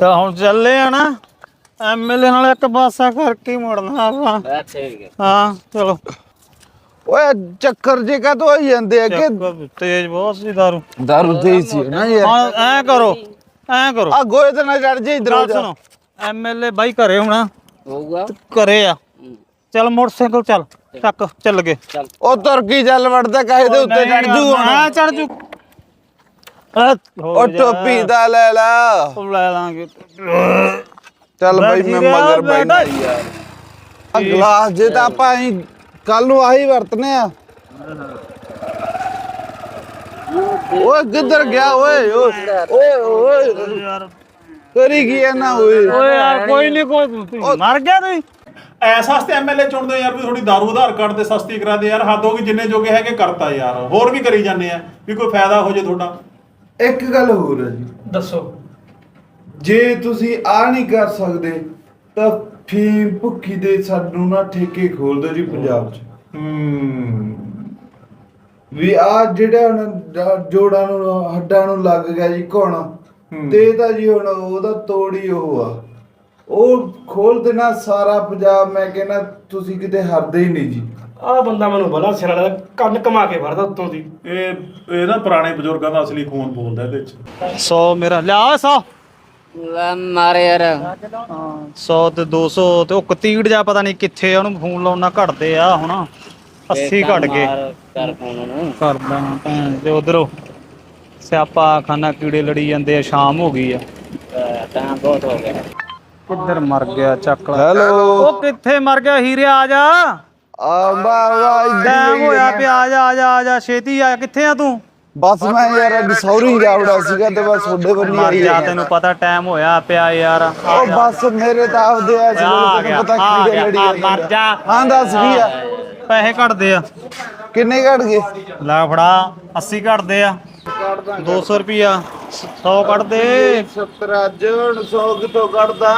ਤਾਂ ਹੁਣ ਚੱਲੇ ਆ ਨਾ ਐਮਐਲਏ ਨਾਲ ਇੱਕ ਪਾਸਾ ਕਰਕੇ ਹੀ ਮੁੜਨਾ ਆਪਾਂ। ਹੈ ਹਾਂ ਚਲੋ। ਓਏ ਚੱਕਰ ਜੇ ਕਾ ਹੋਈ ਜਾਂਦੇ ਆ ਕਿ ਚੱਕ, ਤੇਜ਼ ਬਹੁਤ ਸੀ ਦਾਰੂ। ਦਾਰੂ ਤੇ ਸੀ ਨਾ ਯਾਰ। ਹੁਣ ਐ ਕਰੋ ਐ ਕਰੋ। ਆ ਗੋਏ ਤੇ ਨਾ ਚੜ ਜੇ ਇਧਰ ਗੱਲ ਸੁਣੋ ਐਮਐਲਏ ਬਾਈ ਘਰੇ ਹੋਣਾ। ਹੋਊਗਾ। ਘਰੇ ਆ। ਹੂੰ, ਚੱਲ ਮੋਟਰਸਾਈਕਲ ਚੱਲ ਚੱਕ ਚੱਲ ਗਏ। ਉਹ ਤੁਰਕੀ ਚੱਲ ਵੜਦਾ ਕਾਹੇ ਦੇ ਉੱਤੇ ਚੜ ਜੂ ਹੁਣ। ਹਾਂ ਚੜ ਜੂ। ਉਹ ਟੋਪੀ ਦਾ ਲੈ ਲਾ। ਉਹ ਲੈ ਲਾਂਗੇ। ਚੱਲ ਬਈ ਮੈਂ ਗਿਆ, ਮਗਰ ਬੈਠ। ਯਾਰ। ਆ ਗਲਾਸ ਜੇ ਤਾਂ ਆਪਾਂ ਕੱਲ ਨੂੰ ਆਹੀ ਵਰਤਨੇ ਆ। ਓਏ ਕਿੱਧਰ ਗਿਆ? ਓਏ ਓਏ ਓਏ ਕਰੀ ਕੀ ਆ ਨਾ ਓਏ? ਓਏ ਯਾਰ ਕੋਈ ਨਹੀਂ। ਕੋਈ ਤੂੰ ਮਰ ਗਿਆ ਤੂੰ ਐ ਸਸਤੇ ਐਮਐਲਏ ਚੁਣਦੇ ਯਾਰ ਵੀ ਥੋੜੀ ਦਾਰੂ ਆਧਾਰ ਕਾਰਡ ਤੇ ਸਸਤੀ ਕਰਾ ਦੇ ਯਾਰ। ਹੱਦ ਹੋ ਗਈ ਜਿੰਨੇ ਜੋਗੇ ਹੈਗੇ ਕਰਤਾ ਯਾਰ। ਹੋਰ ਵੀ ਕਰੀ ਜਾਂਦੇ ਆ ਵੀ ਕੋਈ ਫਾਇਦਾ ਹੋ ਜੇ ਤੁਹਾਡਾ। ਇੱਕ ਗੱਲ ਹੋਰ ਹੈ ਜੀ। ਦੱਸੋ। ਜੇ ਤੁਸੀਂ ਆ ਨਹੀਂ ਕਰ ਸਕਦੇ ਤਾਂ ਫੀਮ ਭੁੱਖੀ ਦੇ ਸਾਨੂੰ ਨਾ ਠੇਕੇ ਖੋਲ ਦਿਓ ਜੀ ਪੰਜਾਬ 'ਚ। ਹੂੰ। ਵੀ ਆ ਜਿਹੜਾ ਹੁਣ ਜ- ਜੋੜਾਂ ਨੂੰ ਹੱਡਾਂ ਨੂੰ ਲੱਗ ਗਿਆ ਜੀ ਘੁਣ ਤੇ ਤਾਂ ਜੀ ਹੁਣ ਉਹਦਾ ਤੋੜੀ ਉਹ ਆ। ਉਹ ਖੋਲ ਦੇਣਾ ਸਾਰਾ ਪੰਜਾਬ ਮੈਂ ਕਹਿੰਦਾ ਤੁਸੀਂ ਕਿਤੇ ਹਰਦੇ ਹੀ ਨਹੀਂ ਜੀ। ਆ ਬੰਦਾ ਮੈਨੂੰ ਬੜਾ ਸਿਰ ਲੱਗਦਾ ਕੰਨ ਕਮਾ ਕੇ ਭਰਦਾ ਉੱਤੋਂ ਦੀ। ਇਹ ਇਹ ਨਾ ਪੁਰਾਣੇ ਬਜ਼ੁਰਗਾਂ ਦਾ ਅਸਲੀ ਖੂਨ ਬੋਲਦਾ ਇਹਦੇ ਵਿੱਚ। 100 ਮੇਰਾ ਲਿਆ 100 ਲੈ ਮਾਰੇ ਯਾਰ। 100 ਤੇ 200 ਤੇ ਉਹ ਕਤੀੜ ਜਾ ਪਤਾ ਨਹੀਂ ਕਿੱਥੇ ਆ ਉਹਨੂੰ ਫੋਨ ਲਾਉਣਾ ਘਟਦੇ ਆ ਹੁਣ 80 ਘਟ ਗਏ। ਕਰ ਫੋਨ ਨੂੰ ਕਰਦਾ ਭੈਣ ਤੇ ਉਧਰੋਂ। ਸਿਆਪਾ ਖਾਨਾ ਕੀੜੇ ਲੜੀ ਜਾਂਦੇ ਆ ਸ਼ਾਮ ਹੋ ਗਈ ਆ। ਤਾਂ ਬਹੁਤ ਹੋ ਗਿਆ। ਕਿੱਧਰ ਮਰ ਗਿਆ ਚੱਕ ਹੈਲੋ ਉਹ ਕਿੱਥੇ ਮਰ ਗਿਆ? ਹੀਰੇ ਆ ਜਾ। ਆ ਵਾ ਵਾ ਇੱਧਰ ਟਾਈਮ ਹੋਇਆ। ਪਿਆ ਆ ਜਾ ਆ ਜਾ ਆ ਜਾ ਛੇਤੀ ਆ ਕਿੱਥੇ ਆ ਤੂੰ? ਬਸ ਮੈਂ ਯਾਰ ਅੱਜ ਸੌਰੀ ਜਾਵੜਾ ਸੀਗਾ ਤੇ ਬਸ ਤੁਹਾਡੇ ਬੰਨੀ ਮਰ ਆਈ ਜਾ ਤੈਨੂੰ ਪਤਾ ਟਾਈਮ ਹੋਇਆ ਪਿਆ ਯਾਰ। ਉਹ ਬਸ ਮੇਰੇ ਤਾਂ ਆਪਦੇ ਆ ਸੀ ਆ ਗਿਆ ਤੈਨੂੰ ਪਤਾ ਆ ਕੀ ਗਿਆ ਆ ਮਰ। ਜਾ। ਹਾਂ ਦੱਸ ਕੀ ਆ। ਪੈਸੇ ਘਟਦੇ ਆ। ਕਿੰਨੇ ਘਟ ਗਏ? ਲੈ ਫੜਾ 80 ਘਟਦੇ ਆ। 200 ਰੁਪਿਆ 100 ਕੱਢ ਦੇ 70 ਅੱਜ ਹੁਣ 100 ਕਿਤੋਂ ਕੱਢਦਾ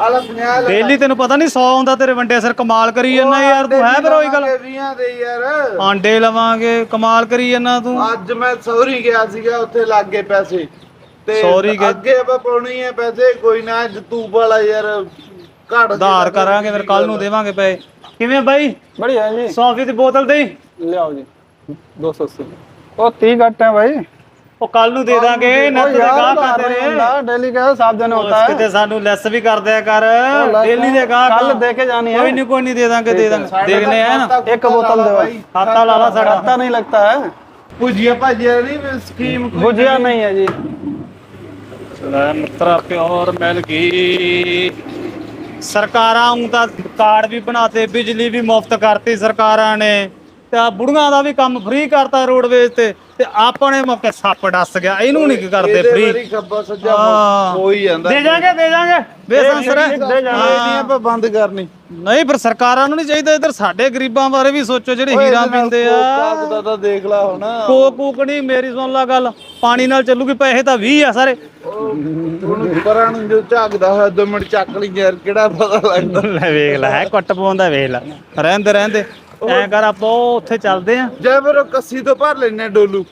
ਆਲਾ 50 ਡੇਲੀ ਤੈਨੂੰ ਪਤਾ ਨਹੀਂ 100 ਹੁੰਦਾ ਤੇਰੇ ਵੰਡੇ ਸਿਰ ਕਮਾਲ ਕਰੀ ਜਾਂਦਾ ਯਾਰ ਤੂੰ ਹੈ ਫਿਰ ਉਹੀ ਗੱਲ। 20 ਦੇ ਯਾਰ। ਆਂਡੇ ਲਵਾਂਗੇ ਕਮਾਲ ਕਰੀ ਜਾਂਦਾ ਤੂੰ। ਅੱਜ ਮੈਂ ਸੌਰੀ ਗਿਆ ਸੀਗਾ ਉੱਥੇ ਲੱਗ ਗਏ ਪੈਸੇ। ਤੇ ਗਏ- ਅੱਗੇ ਆਪਾਂ ਪਾਉਣੀ ਹੈ ਪੈਸੇ ਕੋਈ ਨਾ ਅੱਜ ਤੂੰ ਵਾਲਾ ਯਾਰ ਘੜ ਉਧਾਰ ਕਰਾਂਗੇ ਫਿਰ ਕੱਲ ਨੂੰ ਦੇਵਾਂਗੇ ਪਏ ਕਿਵੇਂ ਬਾਈ? ਬੜੀਆ ਜੀ। ਸੌਂਫੀ ਦੀ ਬੋਤਲ ਦੇ ਲਿਆਓ ਜੀ 280 ਉਹ 30 ਘੱਟ ਹੈ ਭਾਈ ਉਹ ਕੱਲ ਨੂੰ ਦੇ ਦਾਂਗੇ ਨਾ ਤੇ ਗਾਹ ਕਰਦੇ ਨੇ। ਨਾ ਡੇਲੀ ਕਹੇ ਸਾਵਧਾਨ ਹੁੰਦਾ ਹੈ। ਕਿਤੇ ਸਾਨੂੰ ਲੈਸ ਵੀ ਕਰ ਦਿਆ ਕਰ ਡੇਲੀ ਦੇ ਗਾਹ ਕੱਲ ਦੇ ਕੇ ਜਾਣੀ ਹੈ। ਕੋਈ ਨਹੀਂ ਕੋਈ ਨਹੀਂ ਦੇ ਦਾਂਗੇ ਦੇ ਦਾਂਗੇ। ਦੇਖਨੇ ਆ ਨਾ। ਇੱਕ ਬੋਤਲ ਦੇ ਭਾਈ ਖਾਤਾ ਲਾ ਲਾ ਸਾਡਾ। ਖਾਤਾ ਨਹੀਂ ਲੱਗਦਾ ਹੈ। ਭੁਜੀਆ ਭਾਜੀਆ ਨਹੀਂ ਸਕੀਮ ਕੋਈ ਭੁਜੀਆ ਨਹੀਂ। ਹੈ ਜੀ। ਲੈ ਮਿੱਤਰਾ ਪਿਓਰ ਮਿਲ ਗਈ ਸਰਕਾਰਾਂ ਨੂੰ ਤਾਂ ਕਾਰਡ ਵੀ ਬਣਾਤੇ, ਬਿਜਲੀ ਵੀ ਮੁਫਤ ਕਰਤੀ ਸਰਕਾਰਾਂ ਨੇ। ਤਾਂ ਆਹ ਬੁੜੀਆਂ ਦਾ ਵੀ ਕੰਮ ਫ੍ਰੀ ਕਰਤਾ ਰੋਡਵੇਜ਼ ਤੇ। ਤੇ ਆਪਣੇ ਮੌਕੇ ਸੱਪ ਡੱਸ ਗਿਆ ਇਹਨੂੰ ਨਹੀਂ ਕਰਦੇ ਫ੍ਰੀ ਖੱਬਾ ਸੱਜਾ ਜਾਂਦਾ। ਦੇ ਜਾਾਂਗੇ ਦੇ ਜਾਾਂਗੇ। ਬੇਸੰਸਰ ਇਹ ਨਹੀਂ ਆਪਾਂ ਬੰਦ ਕਰਨੀ। ਨਹੀਂ ਪਰ ਸਰਕਾਰਾਂ ਨੂੰ ਨਹੀਂ ਚਾਹੀਦਾ ਇਧਰ। ਸਾਡੇ ਗਰੀਬਾਂ ਬਾਰੇ ਵੀ ਸੋਚੋ ਜਿਹੜੇ ਹੀਰਾ ਪੀਂਦੇ ਆ। ਕਾਕ ਦਾ ਤਾਂ ਦੇਖ ਲਾ ਹੁਣ। ਕੋਕ ਕੂਕ ਨਹੀਂ ਮੇਰੀ ਸੁਣ ਲਾ ਗੱਲ। ਪਾਣੀ ਨਾਲ ਚੱਲੂਗੀ ਪੈਸੇ ਤਾਂ 20 ਆ ਸਾਰੇ। ਹੁਣ ਪਰਾਂ ਨੂੰ ਜੋ ਝਾਕਦਾ ਹੋਇਆ ਦੋ ਮਿੰਟ ਚੱਕ ਲਈ ਯਾਰ ਕਿਹੜਾ ਪਤਾ ਲੱਗਦਾ। ਲੈ ਵੇਖ ਲੈ ਹੈ ਕੁੱਟ ਪਾਉਂਦਾ ਵੇਖ ਲੈ। ਰਹਿੰਦੇ ਰਹਿੰਦੇ। ਐਂ ਕਰ ਆਪਾਂ ਉਹ ਉੱਥੇ ਚੱਲਦੇ ਆ। ਜੇ ਫਿਰ ਉਹ ਕੱਸੀ ਤੋਂ ਭਰ ਲੈਨੇ ਡੋਲੂ।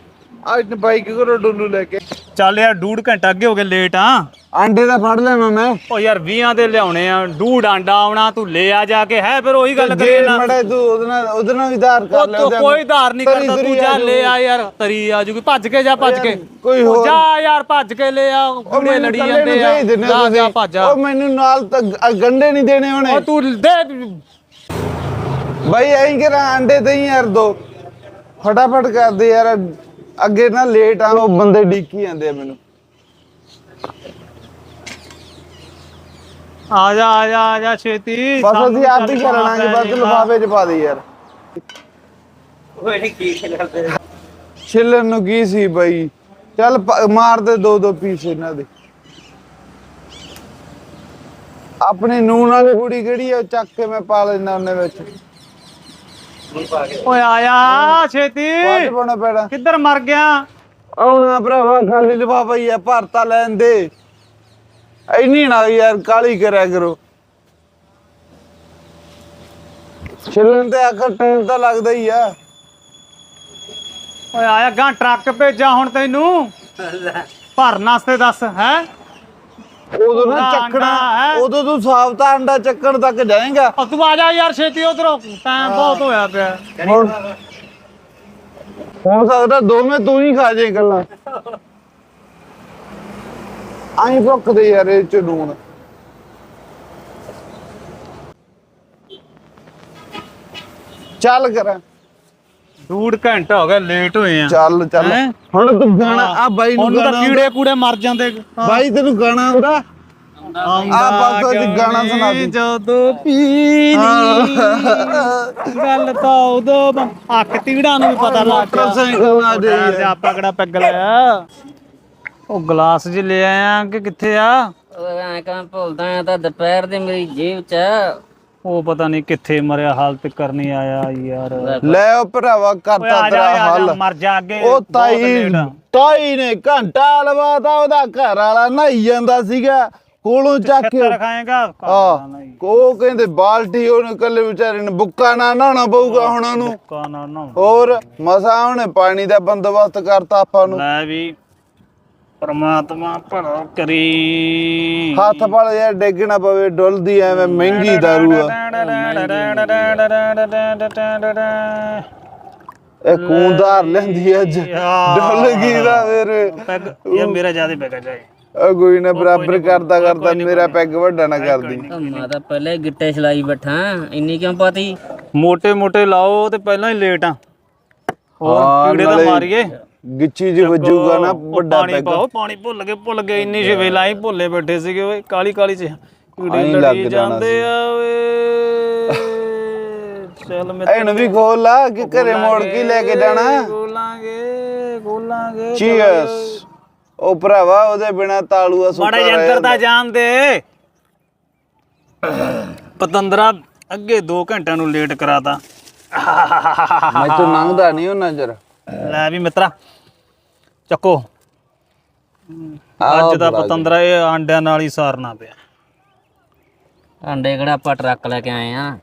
ਅੱਜ ਬਾਈਕ ਕਰੋ ਡੋਲੂ ਲੈ ਕੇ। ਚੱਲ ਯਾਰ ਡੂੜ ਘੰਟਾ ਅੱਗੇ ਹੋ ਗਏ ਲੇਟ ਆ। ਆਂਡੇ ਦਾ ਫੜ ਲੈਵਾਂ ਮੈਂ। ਉਹ ਯਾਰ 20 ਦੇ ਲਿਆਉਣੇ ਆ। ਡੂੜ ਆਂਡਾ ਆਉਣਾ ਤੂੰ ਲੈ ਆ ਜਾ ਕੇ। ਹੈ ਫਿਰ ਉਹੀ ਗੱਲ ਕਰੀ ਨਾ। ਮੜੇ ਤੂੰ ਉਹਦੇ ਨਾਲ ਉਹਦੇ ਨਾਲ ਵੀ ਧਾਰ ਕਰ ਉਹ ਲੈ ਤੂੰ ਕੋਈ ਧਾਰ ਨਹੀਂ ਕਰਦਾ ਤੂੰ ਜਾ ਆ ਲੈ ਆ ਯਾਰ ਤਰੀ ਆ ਜੂਗੀ ਭੱਜ ਕੇ ਜਾ ਭੱਜ ਕੇ। ਕੋਈ ਹੋਰ ਜਾ ਯਾਰ ਭੱਜ ਕੇ ਲੈ ਆ। ਕੁੜੇ ਮੈਨੂੰ ਲੜੀ ਜਾਂਦੇ ਨੂੰ ਆ। ਜਾ। ਭੱਜ ਜਾ ਉਹ ਮੈਨੂੰ ਨਾਲ ਤਾਂ ਗ- ਗੰਢੇ ਨਹੀਂ ਦੇਣੇ ਹੋਣੇ ਉਹ ਤੂੰ ਦੇ ਬਾਈ ਐਂ ਕਿ ਆਂਡੇ ਤੇ ਹੀ ਯਾਰ ਦੋ। ਫਟਾਫਟ ਕਰਦੇ ਯਾਰ ਅੱਗੇ ਨਾ ਲੇਟ ਆ ਉਹ ਬੰਦੇ ਡੀਕੀ ਜਾਂਦੇ ਆ ਮੈਨੂੰ। ਆ ਜਾ ਆ ਜਾ ਆ ਜਾ ਛੇਤੀ। ਬਸ ਅਸੀਂ ਆਪ ਹੀ ਕਰ ਲਾਂਗੇ ਬਸ। ਲਿਫਾਫੇ ਚ ਪਾ ਦੇ ਯਾਰ। ਓਏ ਕੀ ਛਿੱਲਣ ਨੂੰ ਕੀ ਸੀ ਬਾਈ? ਚੱਲ ਮਾਰ ਦੇ ਦੋ ਦੋ ਪੀਸ ਇਹਨਾਂ ਦੇ। ਆਪਣੀ ਨੂਨ ਵਾਲੀ ਕੁੜੀ ਕਿਹੜੀ ਆ? ਚੱਕ ਕੇ ਮੈਂ ਪਾ ਲੈਂਦਾ ਉਹਨੇ ਵਿੱਚ। ਓਏ ਆਇਆ ਛੇਤੀ। ਵੱਧ ਪਾਉਣਾ ਪੈਣਾ। ਕਿੱਧਰ ਮਰ ਗਿਆ? ਆਉਣਾ ਭਰਾਵਾ ਖਾਲੀ ਲਿਫਾਫਾ ਹੀ ਆ ਭਰਤਾ ਲੈਣ ਦੇ। ਐਨੀ ਨਾ ਯਾਰ ਕਾਲੀ ਕਰਿਆ ਕਰੋ। ਛਿੱਲਣ ਤੇ ਆਖਰ ਟਾਈਮ ਤਾਂ ਲੱਗਦਾ ਹੀ ਆ। ਓਏ ਆਇਆ ਗਾਂ ਟਰੱਕ ਭੇਜਾ ਹੁਣ ਤੈਨੂੰ? ਭਰਨ ਵਾਸਤੇ ਦੱਸ ਹੈ? ਉਦੋਂ ਨਾ ਉਹਦਾ ਚੱਕਣਾ ਹੈ। ਉਦੋਂ ਤੂੰ ਸਾਫਤਾ ਅੰਡਾ ਚੱਕਣ ਤੱਕ ਜਾਏਗਾ। ਉਹ ਤੂੰ ਆ ਜਾ ਯਾਰ ਛੇਤੀ ਉਧਰੋਂ ਟਾਈਮ ਬਹੁਤ ਹੋਇਆ ਪਿਆ। ਹੁਣ ਹੋ ਸਕਦਾ ਦੋਵੇਂ ਤੂੰ ਹੀ ਖਾ ਜੇ ਇਕੱਲਾ। ਆਈ ਭੁੱਖਦੇ ਯਾਰ ਇਹ ਚ ਲੂਣ। ਚੱਲ ਕਰ। ਡੂੜ ਘੰਟਾ ਹੋ ਗਿਆ ਲੇਟ ਹੋਏ ਆ। ਚੱਲ ਚੱਲ। ਹੈਂ? ਹੁਣ ਤੂੰ ਗਾਣਾ ਆ ਬਾਈ ਨੂੰ ਉਹਨੂੰ ਤਾਂ ਗਾਣਾ ਕੀੜੇ ਕੂੜੇ ਮਰ ਜਾਂਦੇ। ਬਾਈ ਤੈਨੂੰ ਗਾਣਾ ਆਉਂਦਾ? ਆ ਬਸ ਉਹਦੀ ਗਾਣਾ ਸੁਣਾ ਦੇ ਜਦੋਂ ਪੀਣੀ ਗੱਲ ਤਾਂ ਉਦੋਂ ਬ- ਅੱਖ ਤੀੜਾਂ ਨੂੰ ਵੀ ਪਤਾ ਲੱਗ ਗਿਆ। ਮੋਟਰਸਾਈਕਲ ਆ ਜਾਈ ਯਾਰ ਆਪਾਂ ਕਿਹੜਾ ਪੈਗ ਲਿਆ ਉਹ ਗਲਾਸ ਜਿ ਲੈ ਆਇਆ ਕਿ ਕਿੱਥੇ ਆ? ਉਹ ਐ ਕਾਂ ਭੁੱਲਦਾ? ਆ ਤਾਂ ਦੁਪਹਿਰ ਦੇ ਮੇਰੀ ਜੇਬ ਚ ਆ। ਉਹ ਪਤਾ ਨਹੀਂ ਕਿੱਥੇ ਮਰਿਆ ਹਾਲ ਤੇ ਕਰਨੀ ਆਇਆ ਯਾਰ। ਲੈ ਉਹ ਭਰਾਵਾ ਕਰਤਾ ਤੇਰਾ ਹੱਲ। ਮਰ ਜਾ ਅੱਗੇ। ਉਹ ਤਾਈ। ਤਾਈ ਨੇ ਘੰਟਾ ਲਵਾਤਾ ਉਹਦਾ ਘਰ ਵਾਲਾ ਨਹਾਈ ਜਾਂਦਾ ਸੀਗਾ ਕੋਲੋਂ ਚੱਕ ਕੇ ਛੱਤਰ ਖਾਏਗਾ? ਆ ਉਹ ਕਹਿੰਦੇ ਬਾਲਟੀ ਉਹਨੇ ਕੱਲੇ ਵਿਚਾਰੇ ਨੇ ਬੁੱਕਾ ਨਾ ਨਹਾਉਣਾ ਪਊਗਾ ਹੁਣ ਉਹਨੂੰ। ਕਾਨਾ ਨਾ ਹੋਰ ਮਸਾ ਉਹਨੇ ਪਾਣੀ ਦਾ ਬੰਦੋਬਸਤ ਕਰਤਾ ਆਪਾਂ ਨੂੰ। ਲੈ ਵੀ ਪਰਮਾਤਮਾ ਭਲਾ ਕਰੇ। ਹੱਥ ਪੜ ਯਾਰ ਡੇਗਣਾ ਪਵੇ ਡੁੱਲਦੀ ਐਵੇਂ ਮਹਿੰਗੀ ਦਾਰੂ ਆ। ਇਹ ਕੂੰਦਾਰ ਲੈਂਦੀ ਅੱਜ। ਡੁੱਲ ਗਈ ਦਾ ਮੇਰੇ ਇਹ ਮੇਰਾ ਜ਼ਿਆਦਾ ਪੈਗਾ ਜਾਏ ਉਹ ਕੋਈ ਨਾ ਬਰਾਬਰ ਕਰਦਾ ਕਰਦਾ ਮੇਰਾ ਪੈਗ ਵੱਡਾ ਨਾ ਕਰਦੀ ਮਾਤਾ ਪਹਿਲੇ ਗਿੱਟੇ ਛਲਾਈ ਬੈਠਾ ਇੰਨੀ ਕਿਉਂ ਪਾਤੀ? ਮੋٹے ਮੋٹے ਲਾਓ ਤੇ ਪਹਿਲਾਂ ਹੀ ਲੇਟ ਆ। ਹੋਰ ਕੀੜੇ ਤਾਂ ਮਾਰੀਏ। ਗਿੱਚੀ ਜੀ ਵੱਜੂਗਾ ਨਾ ਵੱਡਾ ਪਾਣੀ ਪੈਗ ਪਾਓ ਪਾਣੀ ਭੁੱਲ ਗਏ ਭੁੱਲ ਗਏ ਇੰਨੀ ਜਿਹੀ ਵੇਲਾ ਹੀ ਭੁੱਲੇ ਬੈਠੇ ਸੀਗੇ ਓਏ ਕਾਲੀ ਕਾਲੀ ਚ। ਕੀੜੇ ਆਈਂ ਲੱਗ ਲੜੀ ਜਾਣਾ ਜਾਂਦੇ ਆ ਓਏ। ਚੱਲ ਮੈਂ ਇਹਨੂੰ ਵੀ ਖੋਲ ਲਾ ਕਿ ਘਰੇ ਮੋੜ ਕੇ ਲੈ ਕੇ ਜਾਣਾ। ਗੋਲਾਂਗੇ ਗੋਲਾਂਗੇ ਚੀਅਰਸ ਉਹ ਭਰਾਵਾ ਉਹਦੇ ਬਿਨਾ ਤਾਲੂਆ ਸੁੱਕਾ ਮਾੜਾ ਜੰਤਰ ਦਾ ਜਾਣ ਦੇ। ਪਤੰਦਰਾ ਅੱਗੇ 2 ਘੰਟਿਆਂ ਨੂੰ ਲੇਟ ਕਰਾਤਾ। ਮੈਂ ਤੂੰ ਲੰਘਦਾ ਨਹੀਂ ਉਹ ਨਜ਼ਰ। ਲੈ ਵੀ ਮਿੱਤਰਾ। ਚੱਕੋ। ਅੱਜ ਦਾ ਪਤੰਦਰਾ ਇਹ ਆਂਡਿਆਂ ਨਾਲ ਹੀ ਸਾਰਨਾ ਪਿਆ। ਅੰਡੇ ਕਿਹੜਾ ਆਪਾਂ ਟਰੱਕ ਲੈ ਕੇ ਆਏ ਆ?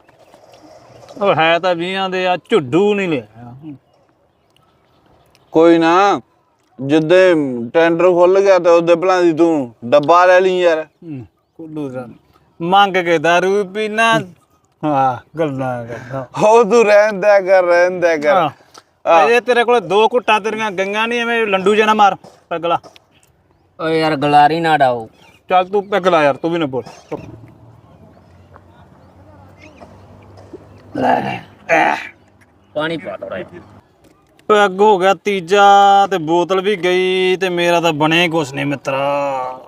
ਉਹ ਹੈ ਤਾਂ 20 ਦੇ ਆ ਝੁੱਡੂ ਨਹੀਂ ਲਿਆ। ਕੋਈ ਨਾ ਜਿੱਦੇ ਟੈਂਡਰ ਖੁੱਲ ਗਿਆ ਤੇ ਉਹਦੇ ਭਲਾਂ ਦੀ ਤੂੰ ਡੱਬਾ ਲੈ ਲਈ ਯਾਰ। ਕੁੱਲੂ ਰਨ ਮੰਗ ਕੇ ਦਾਰੂ ਪੀਣਾ ਹਾਂ। ਗੱਲਾਂ ਕਰਦਾ। ਹੋ ਤੂੰ ਰਹਿੰਦਾ ਕਰ ਰਹਿੰਦਾ ਕਰ। ਹਾਂ। ਇਹ ਤੇਰੇ ਕੋਲ ਦੋ ਘੁੱਟਾਂ ਤੇਰੀਆਂ ਗੰਗਾਂ ਨਹੀਂ ਐਵੇਂ ਲੰਡੂ ਜਿਹਾ ਨਾ ਮਾਰ ਪਗਲਾ। ਓਏ ਯਾਰ ਗਲਾਰੀ ਨਾ ਡਾਓ। ਚੱਲ ਤੂੰ ਪਗਲਾ ਯਾਰ ਤੂੰ ਵੀ ਨਾ ਬੋਲ। ਪਾਣੀ ਪਾ ਥੋੜਾ ਪੈਗ ਹੋ ਗਿਆ ਤੀਜਾ ਤੇ ਬੋਤਲ ਵੀ ਗਈ ਤੇ ਮੇਰਾ ਤਾਂ ਬਣਿਆ ਹੀ ਕੁਛ ਨਹੀਂ ਮਿੱਤਰਾ।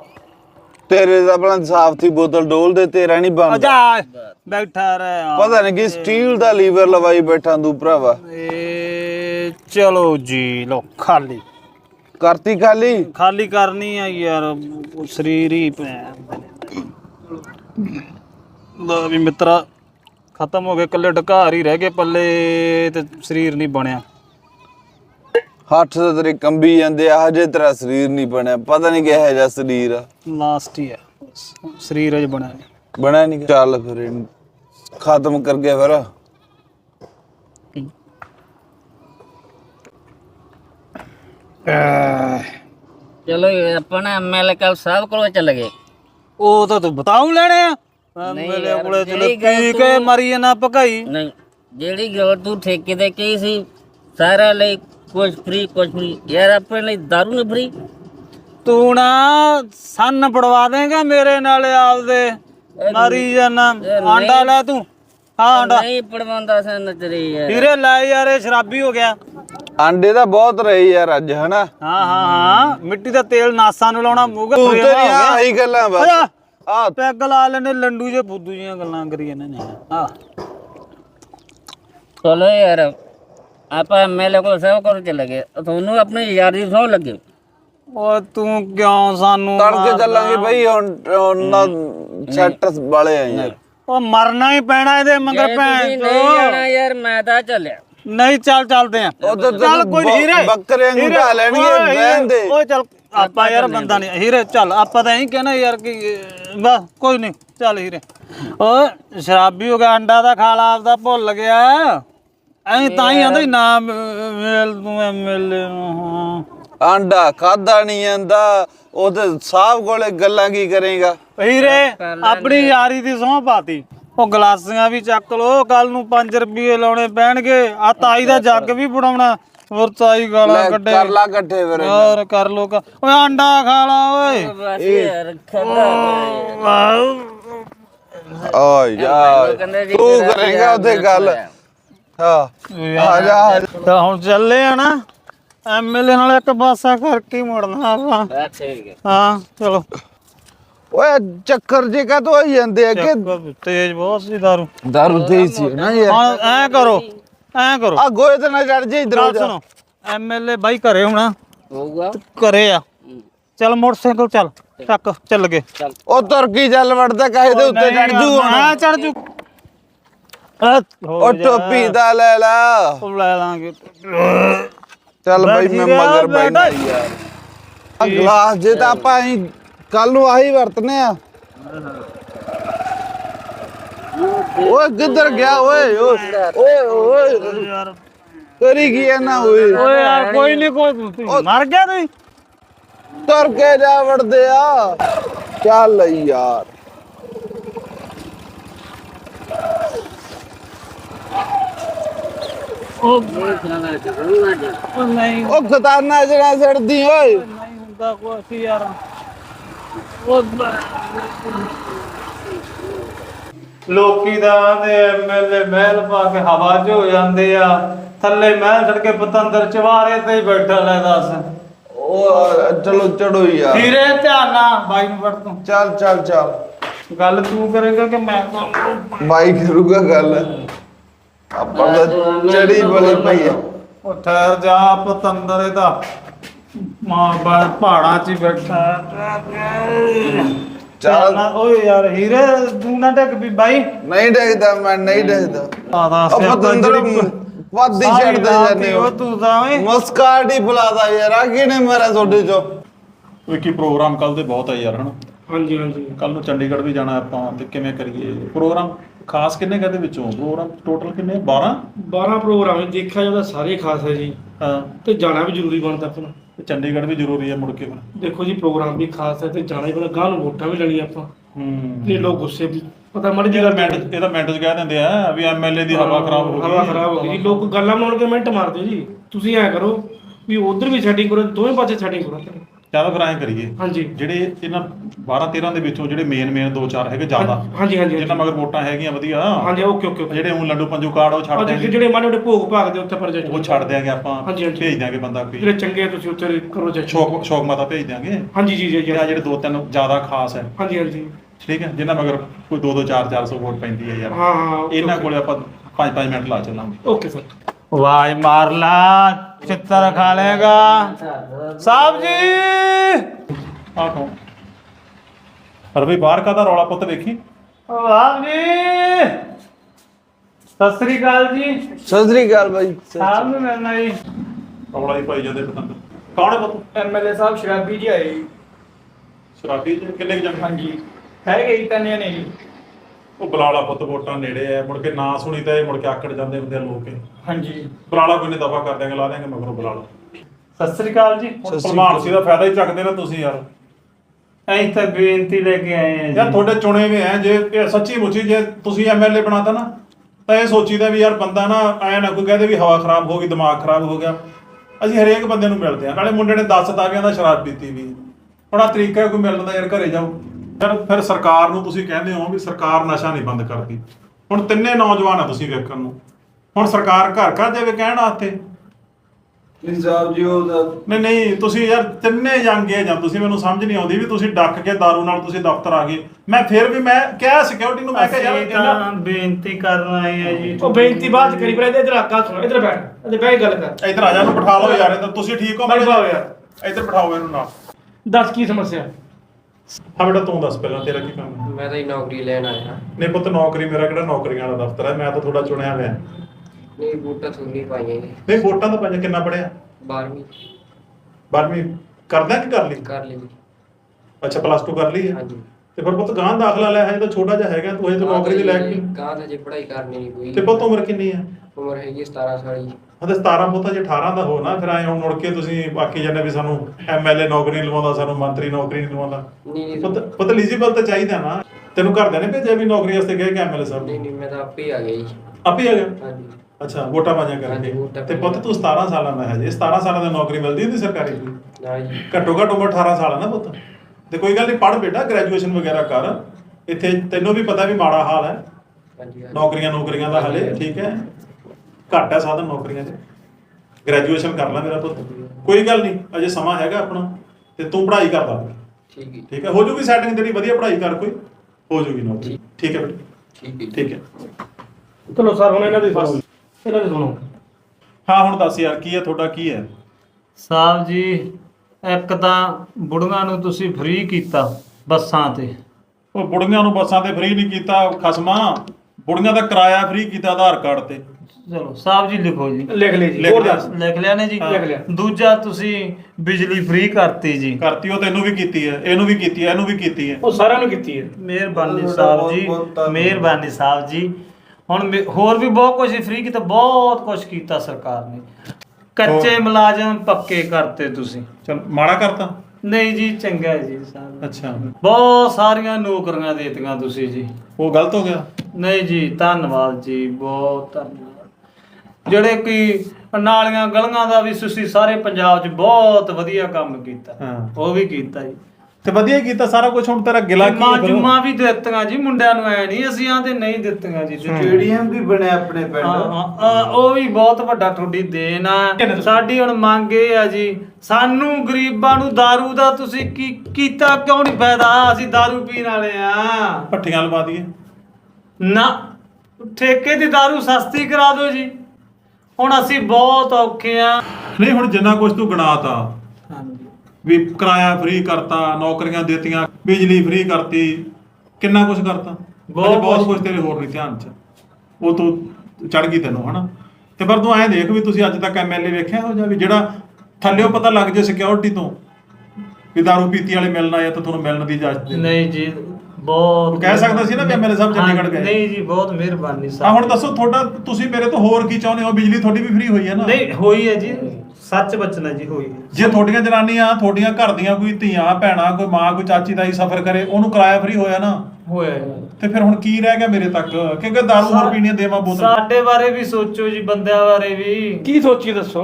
ਤੇਰੇ ਦਾ ਭਲਾਂ ਸਾਫ਼ ਥੀ ਬੋਤਲ ਡੋਲ ਦੇ ਤੇਰਾ ਨਹੀਂ ਬਣਦਾ। ਬੈਠਾ ਰਹਿ। ਪਤਾ ਨਹੀਂ ਕਿ ਸਟੀਲ ਦਾ ਲੀਵਰ ਲਵਾਈ ਬੈਠਾ ਤੂੰ ਭਰਾਵਾ। ਚਲੋ ਜੀ ਲੋ ਖਾਲੀ। ਕਰਤੀ ਖਾਲੀ? ਖਾਲੀ ਕਰਨੀ ਆ ਯਾਰ ਉਹ ਸਰੀਰ ਹੀ ਲੋ ਵੀ ਮਿੱਤਰਾ ਖਤਮ ਹੋ ਗਏ ਕੱਲੇ ਢਕਾਰ ਹੀ ਰਹਿ ਗਏ ਪੱਲੇ ਤੇ ਸਰੀਰ ਨਹੀਂ ਬਣਿਆ। ਹੱਥ ਤੇ ਤੇਰੇ ਕੰਬੀ ਜਾਂਦੇ ਆ ਹਜੇ ਤੇਰਾ ਸਰੀਰ ਨਹੀਂ ਬਣਿਆ। ਪਤਾ ਨਹੀਂ ਕਿਹੋ ਜਿਹਾ ਸਰੀਰ ਆ। ਲਾਸਟ ਹੀ ਆ। ਸਰੀਰ ਅਜ ਬਣਿਆ ਨਹੀਂ। ਬਣਿਆ ਨਹੀਂ। ਚੱਲ ਫਿਰ ਇਹਨੂੰ ਖਤਮ ਕਰ ਗਿਆ ਫਿਰ। ਚਲੋ ਇਹ ਆਪਾਂ ਨਾ ਐਮਐਲਏ ਕੱਲ ਸਾਹਿਬ ਕੋਲ ਚੱਲ ਗਏ। ਉਹ ਤਾਂ ਤੂੰ ਬਤਾਉ ਲੈਣੇ ਆ। ਮੇਰੇ ਯਾਰ, ਕੋਲੇ ਚਲੋ ਜਿਹੜੀ ਗੱਲ ਪੀ ਕੇ ਮਰੀ ਜਾਣਾ ਭਕਾਈ ਨਹੀਂ ਜਿਹੜੀ ਗੱਲ ਤੂੰ ਠੇਕੇ ਤੇ ਕਹੀ ਸੀ ਸਾਰਾ ਲਈ ਕੁਝ ਫ੍ਰੀ ਕੁਝ ਫ੍ਰੀ ਯਾਰ ਆਪਣੇ ਲਈ ਦਾਰੂ ਨਹੀਂ ਫ੍ਰੀ ਤੂੰ ਨਾ ਸੰਨ ਪੜਵਾ ਦੇਗਾ ਮੇਰੇ ਨਾਲ ਆਪਦੇ। ਮਰੀ ਜਾਣਾ। ਆਂਡਾ ਲੈ ਤੂੰ। ਹਾਂ ਆਂਡਾ। ਨਹੀਂ ਪੜਵਾਉਂਦਾ ਸਨ ਤੇਰੇ ਯਾਰ। ਹੀਰੇ ਲੈ ਯਾਰ ਇਹ ਸ਼ਰਾਬੀ ਹੋ ਗਿਆ। ਆਂਡੇ ਤਾਂ ਬਹੁਤ ਰਹੇ ਯਾਰ ਅੱਜ ਹਨਾ? ਹਾਂ ਹਾਂ ਹਾਂ। ਮਿੱਟੀ ਦਾ ਤੇਲ ਨਾਸਾਂ ਨੂੰ ਲਾਉਣਾ ਮੂਗਾ ਤੂੰ ਤੇਰੀਆਂ ਆਹੀ ਗੱਲਾਂ ਬਸ। ਆ। ਪੈਗ ਲਾ ਲੈਨੇ ਲੰਡੂ ਜੇ ਫੁੱਦੂ ਜੀਆਂ ਗੱਲਾਂ ਕਰੀ ਜਾਂਦੇ ਨੇ। ਆ। ਚਲੋ ਯਾਰ ਆਪਾਂ ਐਮਐਲਏ ਕੋਲ ਸਾਹਿਬ ਕੋਲ ਚੱਲ ਗਏ। ਤੁਹਾਨੂੰ ਆਪਣੀ ਯਾਰੀ ਸੌ ਲੱਗੇ। ਓ ਤੂੰ ਕਿਉਂ ਸਾਨੂੰ ਤੜਕੇ ਚੱਲਾਂਗੇ ਬਈ ਹੁਣ ਉਹਨਾਂ ਸੈਟ ਵਾਲੇ ਆ ਯਾਰ। ਉਹ ਮਰਨਾ ਹੀ ਪੈਣਾ ਇਹਦੇ ਮਗਰ ਭੈਣ ਤੁਸੀਂ ਨਹੀਂ ਜਾਣਾ ਯਾਰ ਮੈਂ ਤਾਂ ਚੱਲਿਆ। ਨਹੀਂ ਚੱਲ ਚੱਲਦੇ ਆ। ਤਾਂ ਚੱਲ ਕੋਈ ਨੀ, ਹੀਰੇ। ਬੱਕਰੇ ਨੂੰ ਢਾ ਲੈਣਗੇ ਓਏ ਹੀਰੇ, ਰਹਿਣ ਦੇ। ਓਏ ਚੱਲ ਆਪਾਂ ਯਾਰ ਬੰਦਾ ਨਹੀਂ ਹੀਰੇ ਚੱਲ ਆਪਾਂ ਤਾਂ ਇਹੀ ਕਹਿਣਾ ਯਾਰ ਕਿ ਬਸ ਕੋਈ ਨਹੀਂ ਚੱਲ ਹੀਰੇ। ਓਏ ਸ਼ਰਾਬੀ ਹੋ ਗਿਆ ਅੰਡਾ ਦਾ ਖਾਲਾ ਆਪਦਾ ਭੁੱਲ ਗਿਆ। ਐਂ ਤਾਂ ਹੀ ਆਂਦਾ ਨਾ ਮਿਲ ਤੂੰ ਹਾਂ ਆਂਡਾ ਖਾਦਾ ਨਹੀਂ ਜਾਂਦਾ। ਉਹ ਤੇ ਸਾਹਿਬ ਕੋਲੇ ਗੱਲਾਂ ਕੀ ਕਰੇਗਾ? ਹੀਰੇ ਆਪਣੀ ਯਾਰੀ ਦੀ ਸਹੁੰ ਪਾਤੀ। ਉਹ ਗਲਾਸੀਆਂ ਵੀ ਚੱਕ ਲੋ ਕੱਲ ਨੂੰ 5 ਰੁਪਏ ਲਾਉਣੇ ਪੈਣਗੇ। ਆ ਤਾਈ ਦਾ ਜੱਗ ਵੀ ਬਣਾਉਣਾ। ਹੋਰ ਤਾਈ ਗਾਲਾਂ ਕੱਢੇ। ਕਰ ਲਾ ਇਕੱਠੇ ਫਿਰ ਹੋਰ ਕਰ ਲੋ ਕ- ਓਏ ਆਂਡਾ ਖਾ ਲਾ ਓਏ। ਬਸ ਯਾਰ ਖੱਦਾ ਓਏ ਯਾਰ। ਕਹਿੰਦੇ ਜੀ ਤੂੰ ਮੇਰਾ ਕਰੇਗਾ ਉਹਦੇ ਬਿਆਨ ਗੱਲ। ਹੋਇਆ। ਹਾਂ। ਆ ਜਾ ਆ ਜਾ। ਤਾਂ ਹੁਣ ਚੱਲੇ ਆ ਨਾ ਐਮਐਲਏ ਨਾਲ ਇੱਕ ਪਾਸਾ ਕਰਕੇ ਮੁੜਨਾ ਆਪਾਂ। ਬਸ ਠੀਕ ਹੈ। ਹਾਂ ਚਲੋ। ਓਏ ਚੱਕਰ ਜੇ ਕਾ ਤੋਂ ਹੋਈ ਜਾਂਦੇ ਆ ਕਿ ਤੇਜ ਬਹੁਤ ਸੀ ਦਾਰੂ। ਦਾਰੂ ਤੇ ਸੀ ਨਾ ਯਾਰ। ਹਾਂ ਐ ਕਰੋ ਐ ਕਰੋ। ਆ ਗੋਏ ਤੇ ਨਾ ਚੜ ਜੇ ਇਧਰ ਗੱਲ ਸੁਣੋ ਐਮਐਲਏ ਬਾਈ ਘਰੇ ਹੋਣਾ। ਹੋਊਗਾ। ਘਰੇ ਆ। ਚੱਲ ਮੋਟਰਸਾਈਕਲ ਚੱਲ ਚੱਕ ਚੱਲ ਗਏ ਉਹ ਤੁਰਕੀ ਚੱਲ ਵੜਦਾ ਕਾਹੇ ਦੇ ਉੱਤੇ ਚੜ ਜੂ ਹਾਂ ਚੜ ਜੂ। ਉਹ ਟੋਪੀ ਦਾ ਲੈ ਲਾ। ਉਹ ਲੈ ਲਾਂਗੇ। ਚੱਲ ਬਈ ਮੈਂ ਮਗਰ ਬੈਠਾ। ਬੈਠਾ। ਯਾਰ। ਆ ਗਲਾਸ ਜੇ ਤਾਂ ਆਪਾਂ ਕੱਲ ਨੂੰ ਆਹੀ ਵਰਤਨੇ ਆ। ਓਏ ਕਿੱਧਰ ਗਿਆ? ਓਏ ਓਏ ਓਏ ਕਰੀ ਕੀ ਆ ਨਾ ਓਏ ਓਏ ਯਾਰ ਕੋਈ ਨਹੀਂ ਕੋਈ ਤੂੰ ਮਰ ਗਿਆ ਤੂੰ ਤੁਰ ਕੇ ਜਾ ਵੜਦੇ ਆ। ਚੱਲ ਯਾਰ। ਉਹ ਉਹ ਸੜਦੀ ਓਏ। ਨਹੀਂ ਹੁੰਦਾ ਕੁਛ ਯਾਰ। ਲੋਕੀ ਦਾ ਦੇ ਐਮਐਲਏ ਮਹਿਲ ਪਾ ਕੇ ਹਵਾ 'ਚ ਹੋ ਜਾਂਦੇ ਆ। ਥੱਲੇ ਮਹਿਲ ਛੱਡ ਕੇ ਪਤੰਦਰ ਚਵਾਰੇ ਤੇ ਹੀ ਬੈਠਾ ਲੈ ਦੱਸ। ਉਹ ਚਲੋ ਚੜੋ ਯਾਰ ਹੀਰੇ ਧਿਆਨ ਨਾਲ ਬਾਈ ਨੂੰ ਫੜ ਤੂੰ। ਚੱਲ ਚੱਲ ਚੱਲ। ਗੱਲ ਤੂੰ ਕਰੇਗਾ ਕਿ ਮੈਂ ਕਰਾਂ? ਬਾਈ ਕਰੂਗਾ ਗੱਲ। ਆਪਾਂ ਦਾ ਚੜੀ ਬਲੀ ਪਈ ਆ ਉਹ ਠਹਿਰ ਜਾ ਪਤੰਦਰ ਇਹਦਾ। ਮਾਂ ਬਾ ਪਹਾੜਾਂ 'ਚ ਹੀ ਬੈਠਾ। ਚੱਲ। ਨਾ ਓਏ ਯਾਰ ਹੀਰੇ ਤੂੰ ਨਾ ਡਿੱਗ ਵੀ ਬਾਈ। ਨਹੀਂ ਡਿੱਗਦਾ ਮੈਂ ਨਹੀਂ ਡਿੱਗਦਾ। ਆਦਾ ਉਹ ਪਤੰਦਰ ਵਾਦੀ ਛੱਡਦੇ ਜਾਂਦੇ ਉਹ ਹੋ। ਤੂੰ ਤਾਂ ਓਏ। ਮੁਸਕਾਟ ਹੀ ਬੁਲਾਦਾ ਯਾਰ ਆ ਕਿਹਨੇ ਮਾਰਿਆ ਤੁਹਾਡੇ ਚੋਂ? ਵਿੱਕੀ ਪ੍ਰੋਗਰਾਮ ਕੱਲ ਦੇ ਬਹੁਤ ਆ ਯਾਰ ਹਨਾ? ਹਾਂਜੀ ਹਾਂਜੀ। ਕੱਲ ਨੂੰ ਚੰਡੀਗੜ੍ਹ ਵੀ ਜਾਣਾ ਆਪਾਂ ਤੇ ਕਿਵੇਂ ਕਰੀਏ? ਪ੍ਰੋਗਰਾਮ ਖਾਸ ਕਿੰਨੇ ਕਹਦੇ ਵਿੱਚੋਂ? ਪ੍ਰੋਗਰਾਮ ਟੋਟਲ ਕਿੰਨੇ? 12 12 ਪ੍ਰੋਗਰਾਮ ਦੇਖਿਆ ਜਾਂਦਾ ਸਾਰੇ ਖਾਸ ਹੈ ਜੀ। ਹਾਂ। ਤੇ ਜਾਣਾ ਵੀ ਜ਼ਰੂਰੀ ਬਣਦਾ ਆਪਣਾ। ਤੇ ਚੰਡੀਗੜ੍ਹ ਵੀ ਜ਼ਰੂਰੀ ਹੈ ਮੁੜ ਕੇ ਫਿਰ ਦੇਖੋ ਜੀ ਪ੍ਰੋਗਰਾਮ ਵੀ ਖਾਸ ਹੈ ਤੇ ਜਾਣਾ ਹੀ ਪੈਣਾ ਗਾਂ ਨੂੰ ਵੋਟਾਂ ਵੀ ਲੈਣੀਆਂ ਆਪਾਂ। ਹੂੰ। ਤੇ ਲੋਕ ਗੁੱਸੇ ਵੀ ਪਤਾ ਮੜ ਜੀ ਇਹਦਾ ਮਿੰਟ ਇਹਦਾ ਮਿੰਟ ਚ ਕਹਿ ਦਿੰਦੇ ਆ ਵੀ ਐਮਐਲਏ ਦੀ ਹਵਾ ਖਰਾਬ ਹੋ ਗਈ। ਹਵਾ ਖਰਾਬ ਹੋ ਗਈ ਜੀ। ਲੋਕ ਗੱਲਾਂ ਬਣਾਉਣ ਕੇ ਮਿੰਟ ਮਾਰਦੇ ਜੀ। ਤੁਸੀਂ ਐ ਕਰੋ ਵੀ ਉਧਰ ਵੀ ਸੈਟਿੰਗ ਕਰੋ ਦੋਵੇਂ ਪਾਸੇ ਸੈਟਿੰਗ ਕਰੋ। ਚੱਲ ਫਿਰ ਐਂ ਕਰੀਏ। ਹਾਂਜੀ। ਜਿਹੜੇ ਇਹਨਾਂ 12 13 ਦੇ ਵਿੱਚੋਂ ਜਿਹੜੇ ਮੇਨ ਮੇਨ ਦੋ ਚਾਰ ਹੈਗੇ ਜ਼ਿਆਦਾ ਹਾਂਜੀ ਹਾਂਜੀ ਜਿਨ੍ਹਾਂ ਮਗਰ ਵੋਟਾਂ ਹੈਗੀਆਂ ਵਧੀਆ। ਹਾਂਜੀ ਓਕੇ ਓਕੇ ਜਿਹੜੇ ਉਹ ਲੰਡੂ ਪੰਜੂ ਕਾਰਡ ਉਹ ਛੱਡ ਦਿਆਂਗੇ ਜਿਹੜੇ ਮਾੜੇ ਮੋਟੇ ਭੋਗ ਭਾਗ ਦੇ ਉੱਤੇ ਪ੍ਰੋਜੈਕਟ ਉਹ ਛੱਡ ਦਿਆਂਗੇ ਆਪਾਂ। ਭੇਜ ਦਿਆਂਗੇ ਬੰਦਾ ਕੋਈ। ਜਿਹੜੇ ਚੰਗੇ ਤੁਸੀਂ ਉੱਤੇ ਕਰੋ ਚੈੱਕ ਸ਼ੌਕ ਸ਼ੌਕ ਮਾਤਾ ਭੇਜ ਦਿਆਂਗੇ। ਹਾਂਜੀ ਜੀ ਜੀ ਜਿਹੜੇ ਦੋ ਤਿੰਨ ਜ਼ਿਆਦਾ ਖਾਸ ਹੈ। ਹਾਂਜੀ ਹਾਂਜੀ। ਠੀਕ ਹੈ ਜਿਨ੍ਹਾਂ ਮਗਰ ਕੋਈ 2 2 4 400 ਵੋਟ ਪੈਂਦੀ ਹੈ ਯਾਰ। ਹਾਂ ਹਾਂ ਇਹਨਾਂ। ਕੋਲੇ ਆਪਾਂ 5 5 ਮਿੰਟ ਲਾ ਚੱਲਾਂਗੇ। ਓਕੇ ਸਰ ਵਾਜ ਮਾਰ ਲਾ ਚਿੱਤਰ ਖਾ ਲੇਗਾ ਸਾਹਿਬ ਜੀ! ਆਹ ਕੌਣ ਰਵੀ ਬਾਹਰ ਕਾ ਦਾ ਰੌਲਾ ਪੁੱਤ ਵੇਖੀ? ਸਾਹਿਬ ਜੀ! ਸਤਿ ਸ੍ਰੀ ਅਕਾਲ ਜੀ। ਸਤਿ ਸ੍ਰੀ ਅਕਾਲ ਬਾਈ। ਸਾਹਿਬ ਨੂੰ ਮਿਲਣਾ ਜੀ ਰੌਲਾ ਹੀ ਪਾਈ ਜਾਂਦੇ ਪਤੰਗ। ਕੌਣ ਹੈ ਪੁੱਤ? ਐਮਐਲਏ ਸਾਹਿਬ ਸ਼ਰਾਬੀ ਜੀ ਆਏ ਜੀ। ਸ਼ਰਾਬੀ ਜੀ ਕਿੰਨੇ ਜਣੇ? ਹਾਂਜੀ। ਹੈਗੇ ਹੀ ਤੰਨੇ ਨੇ ਜੀ। ਉਹ ਬਲਾਲਾ ਪੁੱਤ ਵੋਟਾਂ ਨੇੜੇ ਆ ਮੁੜ ਕੇ ਨਾ ਸੁਣੀ ਤਾਂ ਇਹ ਮੁੜ ਕੇ ਆਕੜ ਜਾਂਦੇ ਹੁੰਦੇ ਆ ਲੋਕ ਇਹ। ਹਾਂਜੀ। ਬਲਾਲਾ ਕੋਈ ਨਹੀਂ ਦਫਾ ਕਰ ਦਿਆਂਗੇ ਲਾ ਦਿਆਂਗੇ ਮਗਰੋਂ ਬਲਾਲਾ। ਸਤਿ ਸ੍ਰੀ ਅਕਾਲ ਜੀ। ਹੁਣ ਭਲਮਾਨ ਸੀ ਦਾ ਫਾਇਦਾ ਹੀ ਚੱਕਦੇ ਨਾ ਤੁਸੀਂ ਯਾਰ। ਅਸੀਂ ਤਾਂ ਬੇਨਤੀ ਲੈ ਕੇ ਆਏ ਆ ਯਾਰ ਜੀ ਤੁਹਾਡੇ ਚੁਣੇ ਵੀ ਐ ਜੇ ਇਹ ਸੱਚੀ ਮੁੱਚੀ ਜੇ ਤੁਸੀਂ ਐਮਐਲਏ ਬਣਾਤਾ ਨਾ ਤਾਂ ਇਹ ਸੋਚੀਦਾ ਵੀ ਯਾਰ ਬੰਦਾ ਨਾ ਐ ਨਾ ਕੋਈ ਕਹਦੇ ਵੀ ਹਵਾ ਖਰਾਬ ਹੋ ਗਈ ਦਿਮਾਗ ਖਰਾਬ ਹੋ ਗਿਆ। ਅਸੀਂ ਹਰੇਕ ਬੰਦੇ ਨੂੰ ਮਿਲਦੇ ਆ ਨਾਲੇ ਮੁੰਡੇ ਨੇ 10 ਤਾਵਿਆਂ ਦਾ ਸ਼ਰਾਬ ਪੀਤੀ ਵੀ। ਆਹ ਤਰੀਕਾ ਕੋਈ ਮਿਲਣ ਦਾ ਯਾਰ ਘਰੇ ਜਾਓ। ਯਾਰ ਫਿਰ ਸਰਕਾਰ ਨੂੰ ਤੁਸੀਂ ਕਹਿੰਦੇ ਹੋ ਵੀ ਸਰਕਾਰ ਨਸ਼ਾ ਨਹੀਂ ਬੰਦ ਕਰਦੀ। ਹੁਣ ਤਿੰਨੇ ਨੌਜਵਾਨ ਆ ਤੁਸੀਂ ਵੇਖਣ ਨੂੰ। ਹੁਣ ਸਰਕਾਰ ਘਰ ਘਰ ਜਾਵੇ ਕਹਿਣ ਆਤੇ ਸਾਹਿਬ ਜੀ ਉਹ ਨਹੀਂ ਨਹੀਂ ਤੁਸੀਂ ਯਾਰ ਤਿੰਨੇ ਜਾਂਗੇ ਜਾਂ ਤੁਸੀਂ ਮੈਨੂੰ ਸਮਝ ਨਹੀਂ ਆਉਂਦੀ ਵੀ ਤੁਸੀਂ ਡੱਕ ਕੇ दारू ਨਾਲ ਤੁਸੀਂ ਦਫ਼ਤਰ ਆ ਗਏ। ਮੈਂ ਫਿਰ ਵੀ ਮੈਂ ਕਿਹਾ ਸਿਕਿਉਰਿਟੀ ਨੂੰ ਮੈਂ ਕਿਹਾ ਯਾਰ ਅਸੀਂ ਇਹਨਾਂ ਤਾਂ ਬੇਨਤੀ ਕਰਨ ਆਏ ਆ ਜੀ। ਉਹ ਬੇਨਤੀ ਬਾਅਦ 'ਚ ਕਰੀ ਪਰ ਇਧਰ ਆ ਕਾ ਸੁਣ ਇਧਰ ਬੈਠ ਇਧਰ ਕੇ ਗੱਲ ਕਰ। ਇੱਧਰ ਆ ਜਾ ਇਹਨੂੰ ਬਿਠਾ ਲਓ ਯਾਰ ਇੱਧਰ ਤੁਸੀਂ ਠੀਕ ਹੋ ਬਿਠਾਓ ਯਾਰ। ਇੱਧਰ ਬਿਠਾਓ ਇਹਨੂੰ ਨਾਲ। ਦੱਸ ਕੀ ਸਮੱਸਿਆ? ਹਾਂ ਬੇਟਾ ਤੂੰ ਦੱਸ ਪਹਿਲਾਂ ਤੇਰਾ ਕੀ ਕੰਮ ਹੈ? ਮੈਂ ਤਾਂ ਹੀ ਨੌਕਰੀ ਲੈਣ ਆਇਆ। ਨਹੀਂ ਪੁੱਤ ਨੌਕਰੀ ਮੇਰਾ ਕਿਹੜਾ ਨੌਕਰੀਆਂ ਵਾਲਾ ਦਫ਼ਤਰ ਹੈ? ਮੈਂ ਤਾਂ ਥੋੜਾ ਚੁਣਿਆ ਹੋਇਆ। ਨਹੀਂ ਬੂਟਾ ਥੋੜੀ ਪਾਈਆਂ ਨੇ। ਨਹੀਂ ਵੋਟਾਂ ਤਾਂ ਪੰਜਾ ਕਿੰਨਾ ਪੜਿਆ 12ਵੀਂ 12ਵੀਂ ਕਰਦਾ ਕਿ ਕਰ ਲਈ? ਕਰ ਲਈ ਅੱਛਾ ਪਲੱਸ 2 ਕਰ ਲਈ ਹੈ? ਹਾਂਜੀ। ਤੇ ਫਿਰ ਪੁੱਤ ਗਾਂ ਦਾਖਲਾ ਲੈ ਹਜੇ ਤਾਂ ਛੋਟਾ ਜਿਹਾ ਹੈਗਾ ਤੂੰ ਹਜੇ ਤਾਂ ਨੌਕਰੀ ਦੇ ਲਾਇਕ ਨਹੀਂ ਕਹਾਂ ਤਾਂ ਜੇ ਪੜ੍ਹਾਈ ਕਰਨੀ ਨਹੀਂ ਕੋਈ। ਤੇ ਪੁੱਤ ਉਮਰ ਕਿੰਨੀ ਹੈ? ਉਮਰ ਹੈਗੀ 17 ਸਾਲ ਜੀ। ਅਤੇ 17 ਪੁੱਤ ਜੇ 18 ਦਾ ਹੋ ਨਾ ਫਿਰ ਐਂ ਹੁਣ ਮੁੜ ਕੇ ਤੁਸੀਂ ਬਾਕੀ ਜਾਂਦੇ ਵੀ ਸਾਨੂੰ ਐਮਐਲਏ ਨੌਕਰੀ ਨਹੀਂ ਲਵਾਉਂਦਾ ਸਾਨੂੰ ਮੰਤਰੀ ਨੌਕਰੀ ਨਹੀਂ ਲਵਾਉਂਦਾ। ਨਹੀਂ ਨਹੀਂ। ਪੁੱਤ ਪੁੱਤ ਐਲੀਜੀਬਲ ਤਾਂ ਚਾਹੀਦਾ ਨਾ। ਤੈਨੂੰ ਘਰਦਿਆਂ ਨੇ ਭੇਜਿਆ ਵੀ ਨੌਕਰੀ ਵਾਸਤੇ ਗਏ ਕਿ ਐਮਐਲਏ ਸਾਹਿਬ? ਨਹੀਂ ਨਹੀਂ ਮੈਂ ਤਾਂ ਆਪੇ ਹੀ ਆ ਗਿਆ ਜੀ। ਆਪੇ ਆ ਗਿਆ? ਹਾਂਜੀ। ਅੱਛਾ ਵੋਟਾਂ ਪਾਈਆਂ ਹਾਂਜੀ, ਵੋਟਾਂ ਤੇ ਪੁੱਤ ਤੂੰ 17 ਸਾਲਾਂ ਦਾ ਹੈ ਜੇ 17 ਸਾਲਾਂ ਦਾ ਨੌਕਰੀ ਮਿਲਦੀ ਹੁੰਦੀ ਸਰਕਾਰੀ ਨਾ ਜੀ। ਘੱਟੋ ਘੱਟ ਉਮਰ 18 ਸਾਲ ਆ ਨਾ ਪੁੱਤ। ਤੇ ਕੋਈ ਗੱਲ ਨਹੀਂ ਪੜ੍ਹ ਬੇਟਾ ਗ੍ਰੈਜੂਏਸ਼ਨ ਵਗੈਰਾ ਕਰ। ਇੱਥੇ ਤੈਨੂੰ ਵੀ ਪਤਾ ਵੀ ਮਾੜਾ ਹਾਲ ਹੈ। ਹਾਂਜੀ ਹਾਂਜੀ। ਨੌਕਰੀਆਂ ਨੌਕਰੀਆਂ ਦਾ ਹਲੇ ਠੀਕ ਹੈ। ਘੱਟ ਹੈ ਸਾਧਨ ਨੌਕਰੀਆਂ 'ਚ। ਗ੍ਰੈਜੂਏਸ਼ਨ ਕਰ ਲੈ ਮੇਰਾ ਪੁੱਤ। ਕੋਈ ਗੱਲ ਨਹੀਂ ਅਜੇ ਸਮਾਂ ਹੈਗਾ ਆਪਣਾ ਤੇ ਤੂੰ ਪੜ੍ਹਾਈ ਕਰਦਾ ਠੀਕ ਹੈ। ਠੀਕ ਹੈ ਹੋ ਜੂਗੀ ਸੈਟਿੰਗ ਤੇਰੀ ਵਧੀਆ ਪੜ੍ਹਾਈ ਕਰ ਕੋਈ ਹੋ ਜੂਗੀ ਨੌਕਰੀ। ਠੀਕ। ਹੈ ਬੇਟਾ। ਠੀਕ ਹੈ ਠੀਕ ਹੈ। ਚਲੋ ਸਰ ਹੁਣ ਇਹਨਾਂ ਦੀ ਸੁਣੋ। ਇਹਨਾਂ ਦੀ ਸੁਣੋ। ਹਾਂ ਹੁਣ ਦੱਸ ਯਾਰ ਕੀ ਹੈ ਤੁਹਾਡਾ ਕੀ ਹੈ? ਸਾਹਿਬ ਜੀ ਇੱਕ ਤਾਂ ਬੁੜੀਆਂ ਨੂੰ ਤੁਸੀਂ ਫ੍ਰੀ ਕੀਤਾ ਬੱਸਾਂ ਤੇ। ਉਹ ਬੁੜੀਆਂ ਨੂੰ ਬੱਸਾਂ ਤੇ ਫ੍ਰੀ ਨਹੀਂ ਕੀਤਾ ਖਸਮਾਂ। ਬੁੜੀਆਂ ਦਾ ਕਿਰਾਇਆ ਫ੍ਰੀ ਕੀਤਾ ਆਧਾਰ ਕਾਰਡ ਤੇ। ਚਲੋ ਸਾਹਿਬ ਜੀ ਲਿਖੋ ਜੀ। ਲਿਖ ਲਈ ਜੀ ਲਿਖ ਹੋਰ ਲਿਆ। ਦੱਸ। ਲਿਖ ਲਿਆ ਨੇ ਜੀ? ਲਿਖ ਲਿਆ। ਦੂਜਾ ਤੁਸੀਂ ਬਿਜਲੀ ਫ੍ਰੀ ਕਰਤੀ ਜੀ। ਕਰਤੀ ਉਹ ਤੈਨੂੰ ਵੀ ਕੀਤੀ ਹੈ ਇਹਨੂੰ ਵੀ ਕੀਤੀ ਹੈ ਇਹਨੂੰ ਵੀ ਕੀਤੀ ਹੈ। ਉਹ ਸਾਰਿਆਂ ਨੂੰ ਕੀਤੀ ਹੈ। ਮਿਹਰਬਾਨੀ ਤੁਹਾਡਾ ਸਾਹਿਬ ਬਹੁਤ- ਜੀ ਧੰਨਵਾਦ। ਮਿਹਰਬਾਨੀ ਸਾਹਿਬ ਜੀ। ਹੁਣ ਮੇ- ਹੋਰ ਵੀ ਬਹੁਤ ਕੁਝ ਫ੍ਰੀ ਕੀਤਾ ਬਹੁਤ ਕੁਝ ਕੀਤਾ ਸਰਕਾਰ ਨੇ। ਕੱਚੇ ਮੁਲਾਜ਼ਮ ਪੱਕੇ ਕਰਤੇ ਤੁਸੀਂ। ਚਲ ਮਾੜਾ ਕਰਤਾ? ਨਹੀਂ ਜੀ ਚੰਗਾ ਜੀ ਸਾਹਿਬ। ਅੱਛਾ। ਬਹੁਤ ਸਾਰੀਆਂ ਨੌਕਰੀਆਂ ਦੇ ਦਿੱਤੀਆਂ ਤੁਸੀਂ ਜੀ। ਉਹ ਗਲਤ ਹੋ ਗਿਆ? ਨਹੀਂ ਜੀ ਧੰਨਵਾਦ ਜੀ ਬਹੁਤ ਧੰਨਵਾਦ। ਜਿਹੜੇ ਕਿ ਨਾਲੀਆਂ ਗਲੀਆਂ ਦਾ ਵੀ ਤੁਸੀਂ ਸਾਰੇ ਪੰਜਾਬ 'ਚ ਬਹੁਤ ਵਧੀਆ ਕੰਮ ਕੀਤਾ ਹਾਂ। ਉਹ ਵੀ ਕੀਤਾ ਜੀ ਤੇ ਵਧੀਆ ਹੀ ਕੀਤਾ ਸਾਰਾ ਕੁਝ ਹੁਣ ਤੇਰਾ ਗਿਲਾ ਕੀ ਮਾਂ ਹੈ ਫਿਰ? ਜੁਮਾ ਵੀ ਦਿੱਤੀਆਂ ਜੀ ਮੁੰਡਿਆਂ ਨੂੰ ਐ ਨਹੀਂ ਅਸੀਂ ਆਂਦੇ ਨਹੀਂ ਦਿੱਤੀਆਂ ਜੀ ਸਟੇਡੀਅਮ ਵੀ ਬਣਿਆ ਆਪਣੇ ਪਿੰਡ ਹਾਂ, ਹਾਂ, ਆ, ਉਹ ਵੀ ਬਹੁਤ ਵੱਡਾ ਤੁਹਾਡੀ ਦੇਣ ਆ ਸਾਡੀ ਹੁਣ ਮੰਗ ਇਹ ਆ ਜੀ ਸਾਨੂੰ ਗਰੀਬਾਂ ਨੂੰ दारू ਦਾ ਤੁਸੀਂ ਕੀ ਕੀਤਾ ਕਿਉਂ ਨਹੀਂ ਫਾਇਦਾ ਅਸੀਂ दारू ਪੀਣ ਵਾਲੇ ਆ ਭੱਠੀਆਂ ਲਵਾ ਦਈਏ ਨਾ ਠੇਕੇ ਦੀ दारू ਸਸਤੀ ਕਰਾ ਦਿਓ ਜੀ ਹੁਣ ਅਸੀਂ ਬਹੁਤ ਔਖੇ ਆ। ਨਹੀਂ ਹੁਣ ਜਿੰਨਾ ਕੁਝ ਤੂੰ ਗਣਾਤਾ ਹਾਂਜੀ। ਵੀ ਕਿਰਾਇਆ ਫ੍ਰੀ ਕਰਤਾ ਨੌਕਰੀਆਂ ਦਿੱਤੀਆਂ ਬਿਜਲੀ ਫ੍ਰੀ ਕਰਤੀ ਕਿੰਨਾ ਕੁਝ ਕਰਤਾ? ਬਹੁਤ ਬਹੁਤ। ਕੁਝ ਤੇਰੇ ਹੋਰ ਨਹੀਂ ਧਿਆਨ ਚ। ਉਹ ਤੂੰ ਚੜ ਗਈ ਤੈਨੂੰ ਹਨਾ? ਤੇ ਪਰ ਤੂੰ ਐਂ ਦੇਖ ਵੀ ਤੁਸੀਂ ਅੱਜ ਤੱਕ ਐਮਐਲਏ ਵੇਖਿਆ ਹੋ ਜਾਂ ਵੀ ਜਿਹੜਾ ਥੱਲਿਓ ਪਤਾ ਲੱਗ ਜੇ ਸਿਕਿਉਰਿਟੀ ਤੋਂ ਵੀ ਦਾਰੂ ਪੀਤੀ ਵਾਲੇ ਮਿਲਣ ਆ ਤਾਂ ਤੁਹਾਨੂੰ ਮਿਲਣ ਦੀ ਇਜਾਜ਼ਤ ਨਹੀਂ ਜੀ ਬਹੁਤ ਕਹਿ ਸਕਦਾ ਸੀ ਨਾ ਵੀ MLA ਸਾਹਿਬ ਚੰਡੀਗੜ੍ਹ ਗਏ। ਨਹੀਂ ਜੀ ਬਹੁਤ ਮਿਹਰਬਾਨੀ ਆ ਸਾਹਿਬ ਹੁਣ ਦੱਸੋ ਤੁਹਾਡਾ ਤੁਸੀਂ ਮੇਰੇ ਤੋਂ ਹੋਰ ਕੀ ਚਾਹੁੰਦੇ ਹੋ ਬਿਜਲੀ ਤੁਹਾਡੀ ਵੀ ਫ੍ਰੀ ਹੋਈ ਹੈ ਨਾ ਨਹੀਂ ਹੋਈ ਹੈ ਜੀ ਸੱਚ ਬਚਨਾ ਜੀ ਹੋਈ ਹੈ ਜੇ ਤੁਹਾਡੀਆਂ ਜਨਾਨੀਆਂ ਤੁਹਾਡੀਆਂ ਘਰ ਦੀਆਂ ਕੋਈ ਧੀਆਂ ਭੈਣਾਂ ਕੋਈ ਮਾਂ ਕੋਈ ਚਾਚੀ ਤਾਈ ਸਫਰ ਕਰੇ ਉਹਨੂੰ ਕਿਰਾਇਆ ਫ੍ਰੀ ਹੋਇਆ ਨਾ ਹੋਇਆ ਜੀ। ਤੇ ਫਿਰ ਹੁਣ ਕੀ ਰਹਿ ਗਿਆ ਮੇਰੇ ਤੱਕ ਕਿਉਂਕਿ ਦਾਰੂ ਹੋਰ ਪੀਣੀ ਆ, ਦੇਵਾਂ ਬੋਤਲ ਸਾਡੇ ਬਾਰੇ ਵੀ ਸੋਚੋ ਜੀ ਬੰਦਿਆਂ ਬਾਰੇ ਵੀ ਕੀ ਸੋਚੀ ਦੱਸੋ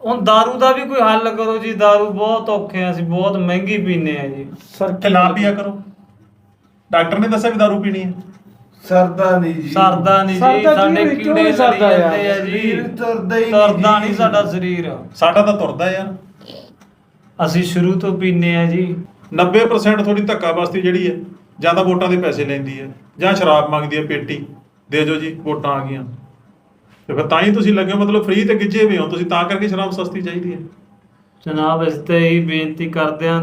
ਹੁਣ दारू ਦਾ ਵੀ ਕੋਈ ਹੱਲ ਕਰੋ ਜੀ दारू ਬਹੁਤ ਔਖੇ ਆ ਅਸੀਂ ਬਹੁਤ ਮਹਿੰਗੀ ਪੀਨੇ ਆ ਜੀ ਸਰ ਤੇ ਨਾ ਪੀਆ ਕਰੋ ਡਾਕਟਰ ਨੇ ਦੱਸਿਆ ਵੀ ਦਾਰੂ ਪੀਣੀ ਹੈ। ਸਰਦਾ ਨਹੀਂ ਜੀ। ਸਰਦਾ ਨਹੀਂ ਜੀ ਸਾਡੇ ਹੋਈ? ਕਿਉਂ ਕੀੜੇ ਨਹੀਂ ਲੜੀ ਸਰਦਾ ਯਾਰ? ਜਾਂਦੇ ਆ। ਜੀ। ਸਰੀਰ ਤੁਰਦਾ ਹੀ ਨਹੀਂ ਤੁਰਦਾ ਜੀ। ਨਹੀਂ ਸਾਡਾ ਸਰੀਰ। ਸਾਡਾ ਤਾਂ ਤੁਰਦਾ ਯਾਰ ਅਸੀਂ ਸ਼ੁਰੂ ਤੋਂ ਪੀਨੇ ਆ ਜੀ। 90% ਤੁਹਾਡੀ ਧੱਕਾ ਬਸਤੀ ਜਿਹੜੀ ਹੈ ਜਾਂ ਤਾਂ ਵੋਟਾਂ ਦੇ ਪੈਸੇ ਲੈਂਦੀ ਹੈ ਜਾਂ ਸ਼ਰਾਬ ਮੰਗਦੀ ਹੈ ਪੇਟੀ। ਦੇ ਦਿਓ ਜੀ ਵੋਟਾਂ ਆ ਗਈਆਂ। ਤੇ ਫਿਰ ਤਾਂ ਹੀ ਤੁਸੀਂ ਲੱਗੇ ਹੋ ਮਤਲਬ ਫ੍ਰੀ ਤੇ ਗਿੱਜੇ ਵੀ ਹੋ ਤੁਸੀਂ ਤਾਂ ਕਰਕੇ ਸ਼ਰਾਬ ਸਸਤੀ ਚਾਹੀਦੀ ਹੈ। ਜਨਾਬ ਇਸ ਤੇ ਹੀ ਬੇਨਤੀ ਕਰਦੇ ਆ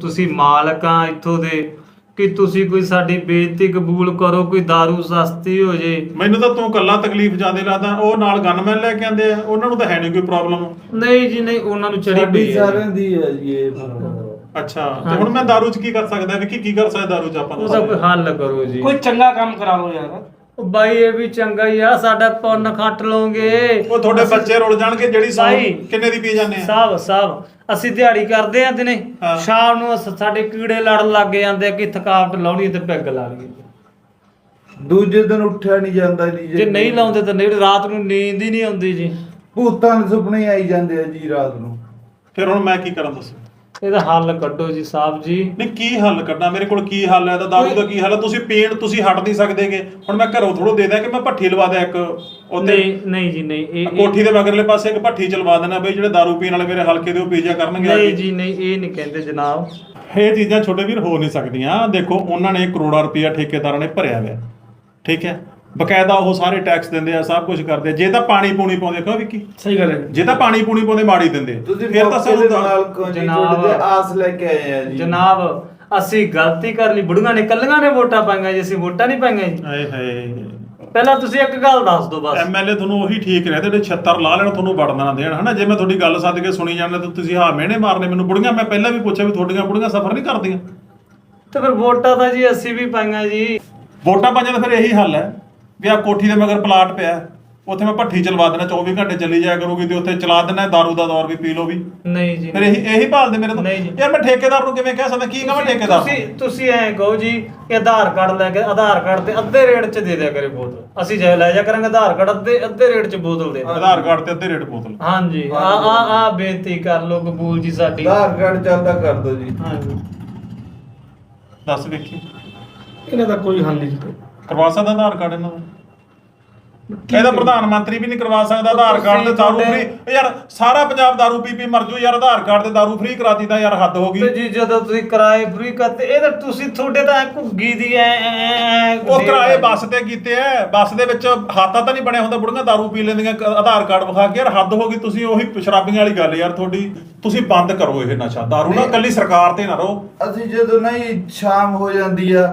ਤੁਸੀਂ ਮਾਲਕ ਇੱਥੋਂ ਦੇ। ਕਿ ਤੁਸੀਂ ਕੋਈ ਸਾਡੀ ਬੇਨਤੀ ਕਬੂਲ ਕਰੋ ਕੋਈ दारू ਸਸਤੀ ਹੋ ਜੇ। ਮੈਨੂੰ ਤਾਂ ਤੂੰ ਕੱਲਾ ਤਕਲੀਫ ਜ਼ਿਆਦੇ ਲੱਗਦਾ ਉਹ ਨਾਲ ਗਨਮੈਨ ਲੈ ਕੇ ਆਂਦੇ ਆ ਉਹਨਾਂ ਨੂੰ ਤਾਂ ਹੈ ਨਹੀਂ ਕੋਈ ਪ੍ਰੋਬਲਮ ਨਹੀਂ ਜੀ ਨਹੀਂ ਉਹਨਾਂ ਨੂੰ ਚੜੀ ਸਾਡੀ ਪਈ ਹੈ ਸਾਰਿਆਂ ਦੀ ਹੈ ਜੀ ਇਹ ਅੱਛਾ ਤੇ ਹੁਣ ਮੈਂ ਦਾਰੂ ਚ ਕੀ ਕਰ ਸਕਦਾ ਵੀ ਕੀ ਕੀ ਕਰ ਸਕਦਾ ਦਾਰੂ ਚ ਆਪਾਂ ਉਹਦਾ ਕੋਈ ਹੱਲ ਕਰੋ ਜੀ। ਕੋਈ ਚੰਗਾ ਕੰਮ ਕਰਾ ਲਓ ਯਾਰ। ਉਹ ਬਾਈ ਇਹ ਵੀ ਚੰਗਾ ਹੀ ਆ ਸਾਡਾ ਪੁੰਨ ਖੱਟ ਲਓਗੇ। ਉਹ ਤੁਹਾਡੇ ਬੱਚੇ ਰੁਲ ਜਾਣਗੇ ਜਿਹੜੀ ਸੌ ਭਾਈ। ਕਿੰਨੇ ਦੀ ਪੀ ਜਾਂਦੇ ਆ? ਸਾਹਿਬ ਸਾਹਿਬ ਅਸੀਂ ਦਿਹਾੜੀ ਕਰਦੇ ਆ ਦਿਨੇ ਹਾਂ। ਸ਼ਾਮ ਨੂੰ ਅਸ- ਸਾਡੇ ਕੀੜੇ ਲੜਨ ਲੱਗ ਜਾਂਦੇ ਆ ਕਿ ਥਕਾਵਟ ਲਾਉਣੀ ਤੇ ਪੈਗ ਲਾ ਲਈਏ। ਦੂਜੇ ਦਿਨ ਉੱਠਿਆ ਨਹੀਂ ਜਾਂਦਾ ਜੀ। ਜੇ ਨਹੀਂ ਲਾਉਂਦੇ ਤਾਂ ਨਹੀਂ ਰਾਤ ਨੂੰ ਨੀਂਦ ਹੀ ਨਹੀਂ ਆਉਂਦੀ ਜੀ। ਭੂਤਾਂ ਦੇ ਸੁਪਨੇ ਆਈ ਜਾਂਦੇ ਆ ਜੀ ਰਾਤ ਨੂੰ। ਫਿਰ ਹੁਣ ਮੈਂ ਕੀ ਕਰਾਂ ਦੱਸੋ? ਇਹਦਾ ਹੱਲ ਕੱਢੋ ਜੀ ਸਾਹਿਬ ਜੀ। ਨਹੀਂ ਕੀ ਹੱਲ ਕੱਢਾਂ? ਮੇਰੇ ਕੋਲ ਕੀ ਹੱਲ ਹੈ? ਤਾਂ ਦਾਰੂ ਦਾ ਕੀ ਹੱਲ ਹੈ? ਤੁਸੀਂ ਪੀਣ ਤੁਸੀਂ ਹਟ ਨਹੀਂ ਸਕਦੇਗੇ। ਹੁਣ ਮੈਂ ਘਰੋਂ ਥੋੜੋ ਦੇ ਦਿਆਂ ਕਿ ਮੈਂ ਭੱਠੀ ਲਵਾ ਦਿਆਂ ਇੱਕ ਉੱਤੇ ਨਹੀਂ ਨਹੀਂ ਜੀ ਨਹੀਂ ਇਹ ਇਹ- ਕੋਠੀ ਦੇ ਮਗਰਲੇ ਪਾਸੇ ਇੱਕ ਭੱਠੀ ਚਲਵਾ ਦੇਣਾ ਬਈ ਜਿਹੜੇ ਦਾਰੂ ਪੀਣ ਵਾਲੇ ਮੇਰੇ ਹਲਕੇ ਦੇ ਉਹ ਪੀ ਜਾ ਕਰਨਗੇ ਆ ਨਹੀਂ। ਜੀ ਨਹੀਂ ਇਹ ਨਹੀਂ ਕਹਿੰਦੇ ਜਨਾਬ। ਇਹ ਚੀਜ਼ਾਂ ਛੋਟੇ ਵੀਰ ਹੋ ਨਹੀਂ ਸਕਦੀਆਂ। ਦੇਖੋ ਉਹਨਾਂ ਨੇ ਕਰੋੜਾਂ ਰੁਪਇਆ ਠੇਕੇਦਾਰਾਂ ਨੇ ਭਰਿਆ ਹੋਇਆ। ਠੀਕ ਹੈ? ਬਕਾਇਦਾ ਉਹ ਸਾਰੇ ਟੈਕਸ ਦਿੰਦੇ ਆ ਸਭ ਕੁਝ ਕਰਦੇ ਆ। ਜੇ ਤਾਂ ਪਾਣੀ ਪੂਣੀ ਪਾਉਂਦੇ ਕਹੋ ਵੀ ਕੀ ਸਹੀ ਗੱਲ ਹੈ। ਜੇ ਤਾਂ ਪਾਣੀ ਪੂਣੀ ਪਾਉਂਦੇ ਮਾੜੀ ਦਿੰਦੇ ਤੁਸੀਂ ਫਿਰ ਤਾਂ ਸਾਨੂੰ ਦੇ ਨਾਲ ਜੀ ਜਨਾਬ। ਆਸ ਲੈ ਕੇ ਆਏ ਆ ਜੀ। ਜਨਾਬ ਅਸੀਂ ਗਲਤੀ ਕਰ ਲਈ। ਬੁੜੀਆਂ ਨੇ ਕੱਲੀਆਂ ਨੇ ਵੋਟਾਂ ਪਾਈਆਂ ਜੀ ਅਸੀਂ ਵੋਟਾਂ ਨਹੀਂ ਪਾਈਆਂ ਜੀ। ਆਏ ਹਾਏ ਪਹਿਲਾਂ ਤੁਸੀਂ ਇੱਕ ਗੱਲ ਦੱਸ ਦਿਓ ਬਸ। ਐਮਐਲਏ ਤੁਹਾਨੂੰ ਉਹੀ ਠੀਕ ਰਹੇ ਤੇ 76 ਲਾ ਲੈਣ ਤੁਹਾਨੂੰ ਵੜਨਾ ਨਾ ਦੇਣ ਹਨਾ? ਜੇ ਮੈਂ ਤੁਹਾਡੀ ਗੱਲ ਸੱਦ ਕੇ ਸੁਣੀ ਜਾਂਦੇ ਤਾਂ ਤੁਸੀਂ ਹਾਂ ਮਿਹਣੇ ਮਾਰਨੇ। ਮੈਨੂੰ ਬੁੜੀਆਂ ਮੈਂ ਪਹਿਲਾਂ ਵੀ ਪੁੱਛਿਆ ਵੀ ਤੁਹਾਡੀਆਂ ਬੁੜੀਆਂ ਸਫਰ ਨਹੀਂ ਕਰਦੀਆਂ। ਤੇ ਫਿਰ ਵੋਟਾਂ ਤਾਂ ਜੀ ਅਸੀਂ ਵੀ ਪਾਈਆਂ ਜੀ। ਵੋਟਾਂ ਪਾਈਆਂ ਤਾਂ ਫਿਰ ਇਹੀ ਹੱਲ ਹੈ। ਵੀ ਆ ਕੋਠੀ ਦੇ ਮਗਰ ਪਲਾਟ ਪਿਆ ਉੱਥੇ ਮੈਂ ਭੱਠੀ ਚਲਵਾ ਦੇਣਾ 24 ਘੰਟੇ ਚੱਲੀ ਜਾਇਆ ਕਰੂਗੀ ਤੇ ਉੱਥੇ ਚਲਾ ਦੇਣਾ ਦਾਰੂ ਦਾ ਦੌਰ ਵੀ ਪੀ ਲਓ ਵੀ। ਨਹੀਂ ਜੀ। ਫਿਰ ਇਹੀ ਇਹੀ ਭਾਲਦੇ ਮੇਰੇ ਤੋਂ। ਨਹੀਂ ਜੀ। ਯਾਰ ਮੈਂ ਠੇਕੇਦਾਰ ਨੂੰ ਕਿਵੇਂ ਕਹਿ ਸਕਦਾ? ਕੀ ਕਹਾਂ ਠੇਕੇਦਾਰ ਨੂੰ? ਤੁਸੀਂ ਤੁਸੀਂ ਐਂ ਕਹੋ ਜੀ ਕਿ ਆਧਾਰ ਕਾਰਡ ਲੈ ਕੇ ਆਧਾਰ ਕਾਰਡ ਤੇ ਅੱਧੇ ਰੇਟ 'ਚ ਦੇ ਦਿਆ ਕਰੇ ਬੋਤਲ। ਅਸੀਂ ਜੇ ਲੈ ਜਾ ਕਰਾਂਗੇ ਆਧਾਰ ਕਾਰਡ ਅੱਧੇ ਅੱਧੇ ਰੇਟ 'ਚ ਬੋਤਲ ਦੇ ਦਿਓ। ਆਧਾਰ ਕਾਰਡ ਤੇ ਅੱਧੇ ਰੇਟ ਬੋਤਲ। ਹਾਂਜੀ। ਆ ਆ ਆ ਬੇਨਤੀ ਕਰ ਲੋ ਕਬੂਲ ਜੀ ਸਾਡੀ। ਆਧਾਰ ਕਾਰਡ ਚੱਲਦਾ ਕਰ ਦੋ ਜੀ। ਹਾਂਜੀ। ਦੱਸ ਵੇਖੀ। ਇਹਨਾਂ ਦਾ ਕੋਈ ਹੱਲ ਨਹੀਂ ਜੀ। ਕਰਵਾ ਸਕਦਾ ਆਧਾਰ ਕਾਰਡ ਇਹਨਾਂ ਦਾ ਇਹਦਾ ਪ੍ਰਧਾਨ ਮੰਤਰੀ ਵੀ ਨਹੀਂ ਕਰਵਾ ਸਕਦਾ ਆਧਾਰ ਕਾਰਡ ਤੇ ਦਾਰੂ ਫ੍ਰੀ ਯਾਰ ਸਾਰਾ ਪੰਜਾਬ ਦਾਰੂ ਪੀ ਪੀ ਮਰ ਜੂ ਯਾਰ ਆਧਾਰ ਕਾਰਡ ਤੇ ਦਾਰੂ ਫ੍ਰੀ ਕਰਾਤੀ ਤਾਂ ਯਾਰ ਹੱਦ ਹੋ ਤੇ ਗਈ ਜੀ ਜਦੋਂ ਤੁਸੀਂ ਕਿਰਾਏ ਫ੍ਰੀ ਕਰਤੇ ਇਹ ਤਾਂ ਤੁਸੀਂ ਤੁਹਾਡੇ ਤਾਂ ਐਂ ਘੁੱਗੀ ਦੀ ਐ ਉਹ ਕਿਰਾਏ ਬੱਸ ਤੇ ਕੀਤੇ ਐ। ਬੱਸ ਦੇ ਵਿੱਚ ਹਾਤਾ ਤਾਂ ਨਹੀਂ ਬਣਿਆ ਹੁੰਦਾ। ਬੁੜੀਆਂ ਦਾਰੂ ਪੀ ਲੈਂਦੀਆਂ ਕ- ਆਧਾਰ ਕਾਰਡ ਵਿਖਾ ਕੇ। ਯਾਰ ਹੱਦ ਹੋ ਗਈ ਤੁਸੀਂ। ਉਹੀ ਸ਼ਰਾਬੀਆਂ ਵਾਲੀ ਗੱਲ ਯਾਰ ਤੁਹਾਡੀ। ਤੁਸੀਂ ਬੰਦ ਕਰੋ ਇਹ ਨਸ਼ਾ। ਦਾਰੂ ਨਾ ਕੱਲੀ ਸਰਕਾਰ ਤੇ ਨਾ ਰਹੋ। ਅਸੀਂ ਜਦੋਂ ਨਹੀਂ ਸ਼ਾਮ ਹੋ ਜਾਂਦੀ ਆ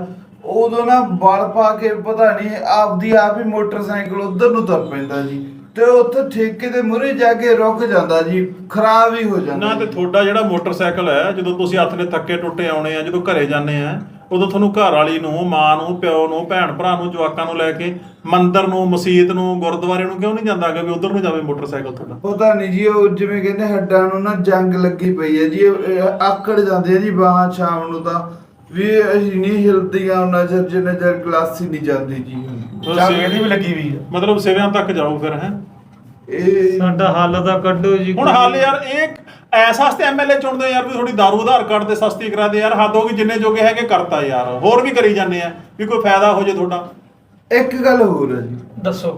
ਉਦੋਂ ਨਾ ਵਲ ਪਾ ਕੇ ਪਤਾ ਨਹੀਂ ਆਪਦੀ ਆਪ ਹੀ ਮੋਟਰਸਾਈਕਲ ਉਧਰ ਨੂੰ ਤੁਰ ਪੈਂਦਾ ਜੀ। ਤੇ ਉੱਥੇ ਠੇਕੇ ਦੇ ਮੂਹਰੇ ਜਾ ਕੇ ਰੁਕ ਜਾਂਦਾ ਜੀ ਖਰਾਬ ਹੀ ਹੋ ਜਾਂਦਾ ਨਾ ਤੇ। ਤੁਹਾਡਾ ਜਿਹੜਾ ਮੋਟਰਸਾਈਕਲ ਹੈ ਜਦੋਂ ਤੁਸੀਂ ਹੱਥ ਨੇ ਥੱਕੇ ਟੁੱਟੇ ਆਉਣੇ ਆ ਜਦੋਂ ਘਰੇ ਜਾਂਦੇ ਆ ਉਦੋਂ ਤੁਹਾਨੂੰ ਘਰ ਵਾਲੀ ਨੂੰ ਮਾਂ ਨੂੰ ਪਿਓ ਨੂੰ ਭੈਣ ਭਰਾ ਨੂੰ ਜਵਾਕਾਂ ਨੂੰ ਲੈ ਕੇ ਮੰਦਿਰ ਨੂੰ ਮਸਜਿਦ ਨੂੰ ਗੁਰਦੁਆਰੇ ਨੂੰ ਕਿਉਂ ਨਹੀਂ ਜਾਂਦਾ ਕਿ ਵੀ ਉਧਰ ਨੂੰ ਜਾਵੇ ਮੋਟਰਸਾਈਕਲ ਤੁਹਾਡਾ? ਪਤਾ ਨਹੀਂ ਜੀ ਉਹ ਜਿਵੇਂ ਕਹਿੰਦੇ ਹੱਡਾਂ ਨੂੰ ਨਾ ਜੰਗ ਲੱਗੀ ਪਈ ਹੈ ਜੀ ਆਕੜ ਜਾਂਦੇ ਆ ਜੀ ਬਾਹਾਂ ਸ਼ਾਮ ਨੂੰ ਤਾਂ। ਵੀ ਅਸੀਂ ਨਹੀਂ ਹਿਲਦੀਆਂ ਉਹਨਾਂ ਚਿਰ ਜਿੰਨੇ ਚਿਰ ਕਲਾਸ ਹੀ ਨਹੀਂ ਜਾਂਦੀ ਜੀ। ਇਹਦੀ ਵੀ ਲੱਗੀ ਵੀ ਮਤਲਬ ਸਿਵਿਆਂ ਤੱਕ ਜਾਓ ਫਿਰ ਹੈ? ਇਹ ਸਾਡਾ ਹੱਲ ਤਾਂ ਕੱਢੋ ਜੀ ਹੁਣ ਹਾਲ ਯਾਰ ਇਹ ਐਸਾ ਵਾਸਤੇ ਐਮਐਲਏ ਚੁਣਦੇ ਯਾਰ ਵੀ ਥੋੜੀ ਦਾਰੂ ਆਧਾਰ ਕਾਰਡ ਤੇ ਸਸਤੀ ਕਰਾ ਦੇ ਯਾਰ। ਹੱਦ ਹੋ ਗਈ ਜਿੰਨੇ ਜੋਗੇ ਹੈਗੇ ਕਰਤਾ ਯਾਰ। ਹੋਰ ਵੀ ਕਰੀ ਜਾਂਦੇ ਆ ਵੀ ਕੋਈ ਫਾਇਦਾ ਹੋ ਜੇ ਤੁਹਾਡਾ। ਇੱਕ ਗੱਲ ਹੋਰ ਹੈ ਜੀ। ਦੱਸੋ।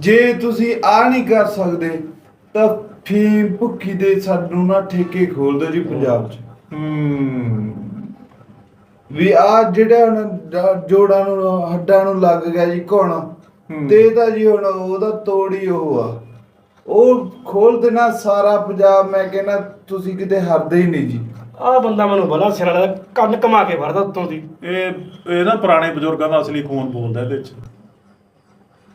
ਜੇ ਤੁਸੀਂ ਆ ਨਹੀਂ ਕਰ ਸਕਦੇ ਤਾਂ ਫੀਮ ਭੁੱਖੀ ਦੇ ਸਾਨੂੰ ਨਾ ਠੇਕੇ ਖੋਲ ਦਿਓ ਜੀ ਪੰਜਾਬ 'ਚ। ਹੂੰ। ਵੀ ਆ ਜਿਹੜਾ ਹੁਣ ਜ- ਜੋੜਾਂ ਨੂੰ ਹੱਡਾਂ ਨੂੰ ਲੱਗ ਗਿਆ ਜੀ ਘੁਣ ਤੇ ਇਹ ਤਾਂ ਜੀ ਹੁਣ ਉਹਦਾ ਤੋੜੀ ਉਹ ਆ। ਉਹ ਖੋਲ ਦੇਣਾ ਸਾਰਾ ਪੰਜਾਬ ਮੈਂ ਕਹਿੰਦਾ ਤੁਸੀਂ ਕਿਤੇ ਹਰਦੇ ਹੀ ਨਹੀਂ ਜੀ। ਆਹ ਬੰਦਾ ਮੈਨੂੰ ਬੜਾ ਸਿਆਣਾ ਲੱਗਦਾ, ਕੰਨ ਕਮਾ ਕੇ ਭਰਦਾ ਉੱਤੋਂ ਦੀ। ਇਹ ਇਹ ਨਾ ਪੁਰਾਣੇ ਬਜ਼ੁਰਗਾਂ ਦਾ ਅਸਲੀ ਖੂਨ ਬੋਲਦਾ ਇਹਦੇ ਵਿੱਚ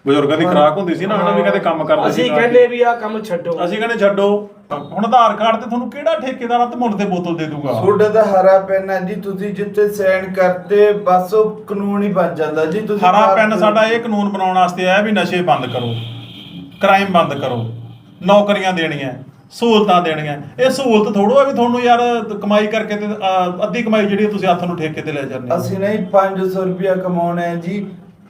ਬਜ਼ੁਰਗਾਂ ਦੀ ਖਰਾਕ ਹੁੰਦੀ ਸੀ ਨਾ ਉਹਨਾਂ ਵੀ ਕਹਿੰਦੇ ਕੰਮ ਕਰਦੇ ਅਸੀਂ। ਕਹਿੰਦੇ ਵੀ ਆਹ ਕੰਮ ਛੱਡੋ ਅਸੀਂ ਕਹਿੰਦੇ ਛੱਡੋ ਹੁਣ ਆਧਾਰ ਕਾਰਡ ਤੇ ਤੁਹਾਨੂੰ ਕਿਹੜਾ ਠੇਕੇਦਾਰ ਆ ਤੇ ਮੁੱਲ ਤੇ ਬੋਤਲ ਦੇ ਦੂਗਾ ਤੁਹਾਡਾ ਤਾਂ ਹਰਾ ਪੈਨ ਹੈ ਜੀ ਤੁਸੀਂ ਜਿੱਥੇ ਸਾਈਨ ਕਰਤੇ ਬਸ ਉਹ ਕਾਨੂੰਨ ਹੀ ਬਣ ਜਾਂਦਾ ਜੀ ਤੁਸੀਂ ਹਰਾ ਪੈਨ ਦਿਓ। ਸਾਡਾ ਇਹ ਕਾਨੂੰਨ ਬਣਾਉਣ ਵਾਸਤੇ ਆਇਆ ਵੀ ਨਸ਼ੇ ਬੰਦ ਕਰੋ ਕ੍ਰਾਈਮ ਬੰਦ ਕਰੋ ਨੌਕਰੀਆਂ ਦੇਣੀਆਂ ਸਹੂਲਤਾਂ ਦੇਣੀਆਂ ਇਹ ਸਹੂਲਤ ਥੋੜੋ ਆ ਵੀ ਤੁਹਾਨੂੰ ਯਾਰ ਕਮਾਈ ਕਰਕੇ ਤੇ ਅਹ, ਅੱਧੀ ਕਮਾਈ ਜਿਹੜੀ ਤੁਸੀਂ ਹੱਥ ਨੂੰ ਠੇਕੇ ਤੇ ਲੈ ਜਾਂਦੇ ਹੋ। ਅਸੀਂ ਨਹੀਂ 500 ਰੁਪਿਆ ਕਮਾਉਣਾ ਹੈ ਜੀ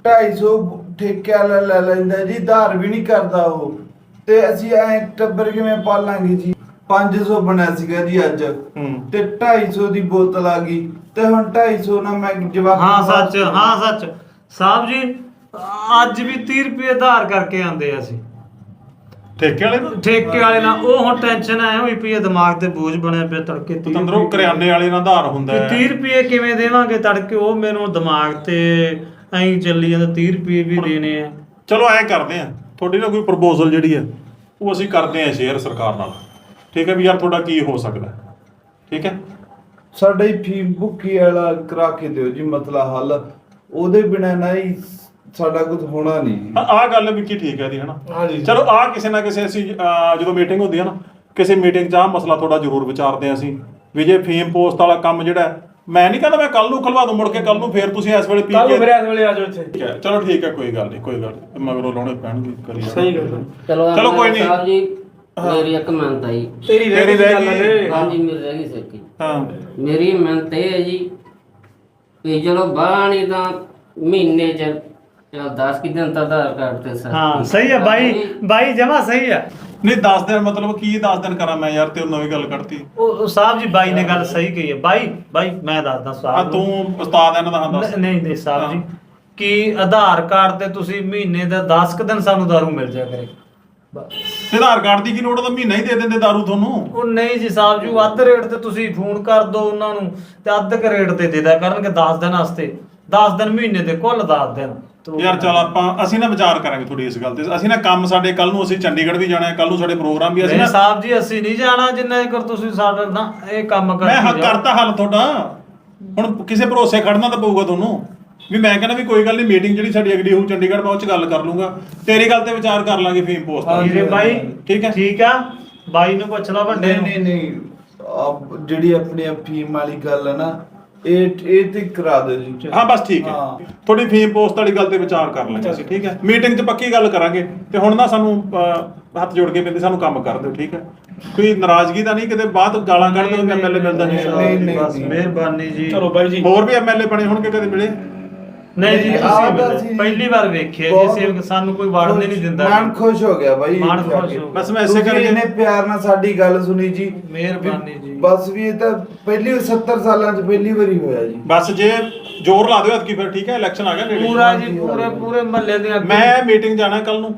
250 ਠੇਕੇ ਵਾਲਾ ਲੈ ਲੈਂਦਾ ਜੀ ਧਾਰ ਵੀ ਨਹੀਂ ਕਰਦਾ ਉਹ। ਤੇ ਅਸੀਂ ਐ ਟੱਬਰ ਕਿਵੇਂ ਪਾਲਾਂਗੇ ਜੀ? 500 ਬਣਿਆ ਸੀਗਾ ਜੀ ਅੱਜ। ਹੂੰ। ਤੇ 250 ਦੀ ਬੋਤਲ ਆ ਗਈ। ਤੇ ਹੁਣ 250 ਨਾਲ ਮੈਂ ਜਵਾਬ ਹਾਂ ਸੱਚ। ਹਾਂ ਸੱਚ। ਸਾਹਿਬ ਜੀ ਅੱਜ ਵੀ 30 ਰੁਪਏ ਆਧਾਰ ਕਰਕੇ ਆਂਦੇ ਆ ਅਸੀਂ। ਠੇਕੇ ਵਾਲੇ ਨੂੰ ਠੇਕੇ ਵਾਲੇ ਨਾਲ। ਉਹ ਹੁਣ ਟੈਨਸ਼ਨ ਹੋਈ ਪਈ ਦਿਮਾਗ ਤੇ ਬੋਝ ਬਣਿਆ ਪਿਆ ਤੜਕੇ 30 ਤੰਦਰੋਂ ਕਰਿਆਨੇ ਵਾਲੇ ਨਾਲ ਆਧਾਰ ਹੁੰਦਾ ਤੇ ਹੈ। 30 ਰੁਪਏ ਕਿਵੇਂ ਦੇਵਾਂਗੇ ਤੜਕੇ? ਉਹ ਮੈਨੂੰ ਦਿਮਾਗ ਤੇ ਐਂ ਚੱਲੀ ਜਾਂਦਾ 30 ਰੁਪਏ ਵੀ ਦੇਣੇ ਆ। ਚਲੋ ਐਂ ਕਰਦੇ ਆ ਤੁਹਾਡੀ ਨਾ ਕੋਈ ਪ੍ਰਪੋਜ਼ਲ ਜਿਹੜੀ ਹੈ ਉਹ ਅਸੀਂ ਕਰਦੇ ਆ ਸ਼ੇਅਰ ਸਰਕਾਰ ਨਾਲ। ਠੀਕ ਹੈ ਵੀ ਯਾਰ ਤੁਹਾਡਾ ਕੀ ਹੋ ਸਕਦਾ ਹੈ। ਠੀਕ ਹੈ ਸਾਡਾ ਹੀ ਫੀਮ ਭੁੱਕੀ ਵਾਲਾ ਕਰਾ ਕੇ ਦਿਓ ਜੀ ਮਸਲਾ ਹੱਲ। ਉਹਦੇ ਬਿਨਾ ਨਹੀਂ ਸਾਡਾ ਕੁਝ ਹੋਣਾ ਨਹੀਂ। ਜੀ ਆਹ ਗੱਲ ਵੀ ਕੀ ਠੀਕ ਹੈ ਦੀ ਹਨਾ? ਹਾਂਜੀ। ਚਲੋ ਆ ਕਿਸੇ ਨਾ ਕਿਸੇ ਅਸੀਂ ਅਹ, ਜਦੋਂ ਮੀਟਿੰਗ ਹੁੰਦੀ ਹੈ ਨਾ ਕਿਸੇ ਮੀਟਿੰਗ 'ਚ ਆਹ ਮਸਲਾ ਤੁਹਾਡਾ ਜ਼ਰੂਰ ਵਿਚਾਰਦੇ ਹਾਂ ਅਸੀਂ ਵੀ ਜੇ ਫੇਮ ਪੋਸਟ ਵਾਲਾ ਕੰਮ ਜਿਹੜਾ ਹੈ, ਮੈਂ ਨਹੀਂ ਕਹਿੰਦਾ ਮੈਂ ਕੱਲ ਨੂੰ ਖਲਵਾ ਦੂੰ ਮੁੜ ਕੇ ਕੱਲ ਨੂੰ ਫੇਰ ਤੁਸੀਂ ਇਸ ਵੇਲੇ ਪੀ ਕੱਲ ਕੇ ਮੇਰੇ ਇਸ ਵੇਲੇ ਆ ਜਾਓ ਇੱਥੇ। ਠੀਕ ਹੈ। ਚਲੋ ਠੀਕ ਹੈ ਕੋਈ ਗੱਲ ਨਹੀਂ ਕੋਈ ਗੱਲ ਨਹੀਂ। ਮਗਰੋਂ ਲਾਉਣੇ ਪੈਣਗੇ ਕਰੀ। ਸਹੀ ਗੱਲ ਹੈ। ਚਲੋ ਚਲੋ ਕੋਈ ਨਹੀਂ। ਸਾਹਿਬ ਜੀ ਮੇਰੀ ਇੱਕ ਮਿਹਨਤ ਆਈ। ਤੇਰੀ ਰਹਿ ਤੇਰੀ ਗਈ ਰਹਿ ਗੱਲ ਗਈ। ਹਲੇ। ਹਾਂਜੀ ਮੇਰੀ ਰਹਿ ਗਈ ਸਿੱਕੀ। ਹਾਂ। ਮੇਰੀ ਮਿਹਨਤ ਇਹ ਹੈ ਜੀ ਵੀ ਚਲੋ ਬਾਣੀ ਤਾਂ ਮਹੀਨੇ ਚ ਚਲ 10 ਕਿ ਦਿਨ ਤਾਂ ਆਧਾਰ ਕਾਰਡ ਤੇ ਸਰ। ਹਾਂ ਸਹੀ ਹੈ ਬਾਈ ਬਾਈ ਜਮਾ ਸਹੀ ਹੈ। ਨਹੀਂ 10 ਦਿਨ ਮਤਲਬ ਕੀ 10 ਦਿਨ ਕਰਾਂ ਮੈਂ ਯਾਰ ਤੇ ਉਹ ਨਵੀਂ ਗੱਲ ਕੱਢਤੀ। ਉਹ ਉਹ ਸਾਹਿਬ ਜੀ ਬਾਈ ਨੇ ਗੱਲ ਸਹੀ ਕਹੀ ਹੈ। ਬਾਈ ਬਾਈ ਮੈਂ ਦੱਸਦਾ ਆ ਸਾਹਿਬ ਤੂੰ ਉਸਤਾਦ ਇਹਨਾਂ ਦਾ ਹਾਂ ਦੱਸ। ਨ- ਨਹੀਂ ਨਹੀਂ ਸਾਹਿਬ। ਜੀ। ਕਿ ਆਧਾਰ ਕਾਰਡ ਤੇ ਤੁਸੀਂ ਮਹੀਨੇ ਦਾ 10 ਕੁ ਦਿਨ ਸਾਨੂੰ ਦਾਰੂ ਮਿਲ ਜਾ ਕਰੇ। ਤੇ ਆਧਾਰ ਕਾਰਡ ਦੀ ਕੀ ਲੋੜ ਉਹ ਤਾਂ ਮਹੀਨਾ ਹੀ ਦੇ ਦਿੰਦੇ ਦਾਰੂ ਤੁਹਾਨੂੰ। ਉਹ ਨਹੀਂ ਜੀ ਸਾਹਿਬ ਜੀ ਉਹ ਅੱਧ ਰੇਟ ਤੇ ਤੁਸੀਂ ਫੋਨ ਕਰ ਦਿਓ ਉਹਨਾਂ ਨੂੰ ਤੇ ਅੱਧ ਕ ਰੇਟ ਤੇ ਦੇ ਦਿਆ ਕਰਨਗੇ 10 ਦਿਨ ਵਾਸਤੇ। 10 ਦਿਨ ਮਹੀਨੇ ਦੇ ਕੁੱਲ 10 ਦਿਨ। ਯਾਰ ਚਲ ਆਪਾਂ ਅਸੀਂ ਨਾ ਵਿਚਾਰ ਕਰਾਂਗੇ ਥੋੜੀ ਇਸ ਗੱਲ ਤੇ। ਅਸੀਂ ਨਾ ਕੰਮ ਸਾਡੇ ਕੱਲ ਨੂੰ ਅਸੀਂ ਚੰਡੀਗੜ੍ਹ ਵੀ ਜਾਣਾ ਹੈ ਕੱਲ ਨੂੰ ਸਾਡੇ ਪ੍ਰੋਗਰਾਮ ਵੀ ਅਸੀਂ ਨਹੀਂ ਨਾ ਸਾਹਿਬ ਜੀ ਅਸੀਂ ਨਹੀਂ ਜਾਣਾ ਜਿੰਨਾ ਚਿਰ ਤੁਸੀਂ ਸਾਡਾ ਨਾ ਇਹ ਕੰਮ ਕਰ ਮੈਂ ਹੱਕ ਕਰਤਾ ਹੱਲ ਤੁਹਾਡਾ। ਹੁਣ ਕਿਸੇ ਭਰੋਸੇ ਖੜਨਾ ਤਾਂ ਪਊਗਾ ਤੁਹਾਨੂੰ। ਵੀ ਮੈਂ ਕਹਿੰਦਾ ਵੀ ਕੋਈ ਗੱਲ ਨਹੀਂ ਮੀਟਿੰਗ ਜਿਹੜੀ ਸਾਡੀ ਅਗਲੀ ਹੋਊ ਚੰਡੀਗੜ੍ਹ ਮੈਂ ਉਹ ਚ ਗੱਲ ਕਰ ਲੂੰਗਾ। ਤੇਰੀ ਗੱਲ ਤੇ ਵਿਚਾਰ ਕਰ ਲਾਂਗੇ ਫੀਮ ਪੋਸਟ ਦਾ। ਵੀਰੇ ਬਾਈ ਠੀਕ ਹੈ? ਠੀਕ ਆ? ਬਾਈ ਨੂੰ ਪੁੱਛ ਲਾ ਵੱਡੇ ਨਹੀਂ ਨਹੀਂ ਨਹੀਂ। ਆਪ ਜਿਹੜੀ ਆਪਣੀ ਅਫੀਮ ਵਾਲੀ ਗੱਲ ਹੈ ਨਾ ਇਹ ਇਹ ਤੇ ਕਰਾ ਦਿਓ ਜੀ ਹਾਂ ਬਸ ਠੀਕ ਹੈ। ਹਾਂ। ਥੋੜੀ ਫੀਮ ਪੋਸਟ ਵਾਲੀ ਗੱਲ ਤੇ ਵਿਚਾਰ ਕਰ ਲਾਂਗੇ ਅਸੀਂ ਠੀਕ ਹੈ? ਮੀਟਿੰਗ 'ਚ ਪੱਕੀ ਗੱਲ ਕਰਾਂਗੇ। ਤੇ ਹੁਣ ਨਾ ਸਾਨੂੰ ਅਹ, ਹੱਥ ਜੋੜ ਕੇ ਪੈਂਦੇ ਸਾਨੂੰ ਕੰਮ ਕਰ ਦਿਓ ਠੀਕ ਹੈ? ਕੋਈ ਨਾਰਾਜ਼ਗੀ ਤਾਂ ਨਹੀਂ ਕਿਤੇ ਬਾਅਦ ਗਾਲਾਂ ਕੱਢ ਦਿਓ ਐਮਐਲਏ ਮਿਲਦਾ ਨਹੀਂ। ਨਹੀਂ, ਨਹੀਂ, ਬਸ ਨਹੀਂ। ਮਿਹਰਬਾਨੀ ਜੀ। ਚਲੋ ਬਾਈ ਜੀ ਹੋਰ ਵੀ ਐਮਐਲਏ ਬਣੇ ਹੋਣਗੇ ਕਦੇ ਮਿਲੇ? ਨਹੀਂ ਜੀ ਤੁਸੀਂ ਅਸੀਂ ਪਹਿਲੀ ਵਾਰ ਵੇਖਿਆ ਜੀ ਬਹੁਤ ਸੇਵਕ ਸਾਨੂੰ ਕੋਈ ਵੜਨ ਨਹੀਂ ਦਿੰਦਾ। ਮਨ ਖੁਸ਼ ਹੋ ਗਿਆ ਬਾਈ ਮਨ ਇੱਥੇ ਆ ਖੁਸ਼ ਕੇ। ਹੋ ਬਸ ਮੈਂ ਇਸੇ ਤੁਸੀਂ ਕਰਕੇ ਇਹਨੇ ਪਿਆਰ ਨਾਲ ਸਾਡੀ ਗੱਲ ਸੁਣੀ ਜੀ। ਮਿਹਰਬਾਨੀ ਜੀ। ਬਸ ਵੀ ਇਹ ਤਾਂ ਪਹਿਲੀ 70 ਸਾਲਾਂ 'ਚ ਪਹਿਲੀ ਵਾਰੀ ਹੋਇਆ ਜੀ। ਬਸ ਜੇ ਜ਼ੋਰ ਲਾ ਦਿਓ ਐਤਕੀ ਫਿਰ ਠੀਕ ਹੈ? ਇਲੈਕਸ਼ਨ ਆ ਗਿਆ ਨੇੜੇ। ਪੂਰਾ ਜੀ ਪੂਰੇ ਪੂਰੇ ਮਹੱਲੇ ਦੇ ਅੱਗੇ- ਮੈਂ ਮੀਟਿੰਗ ਜਾਣਾ ਕੱਲ ਨੂੰ।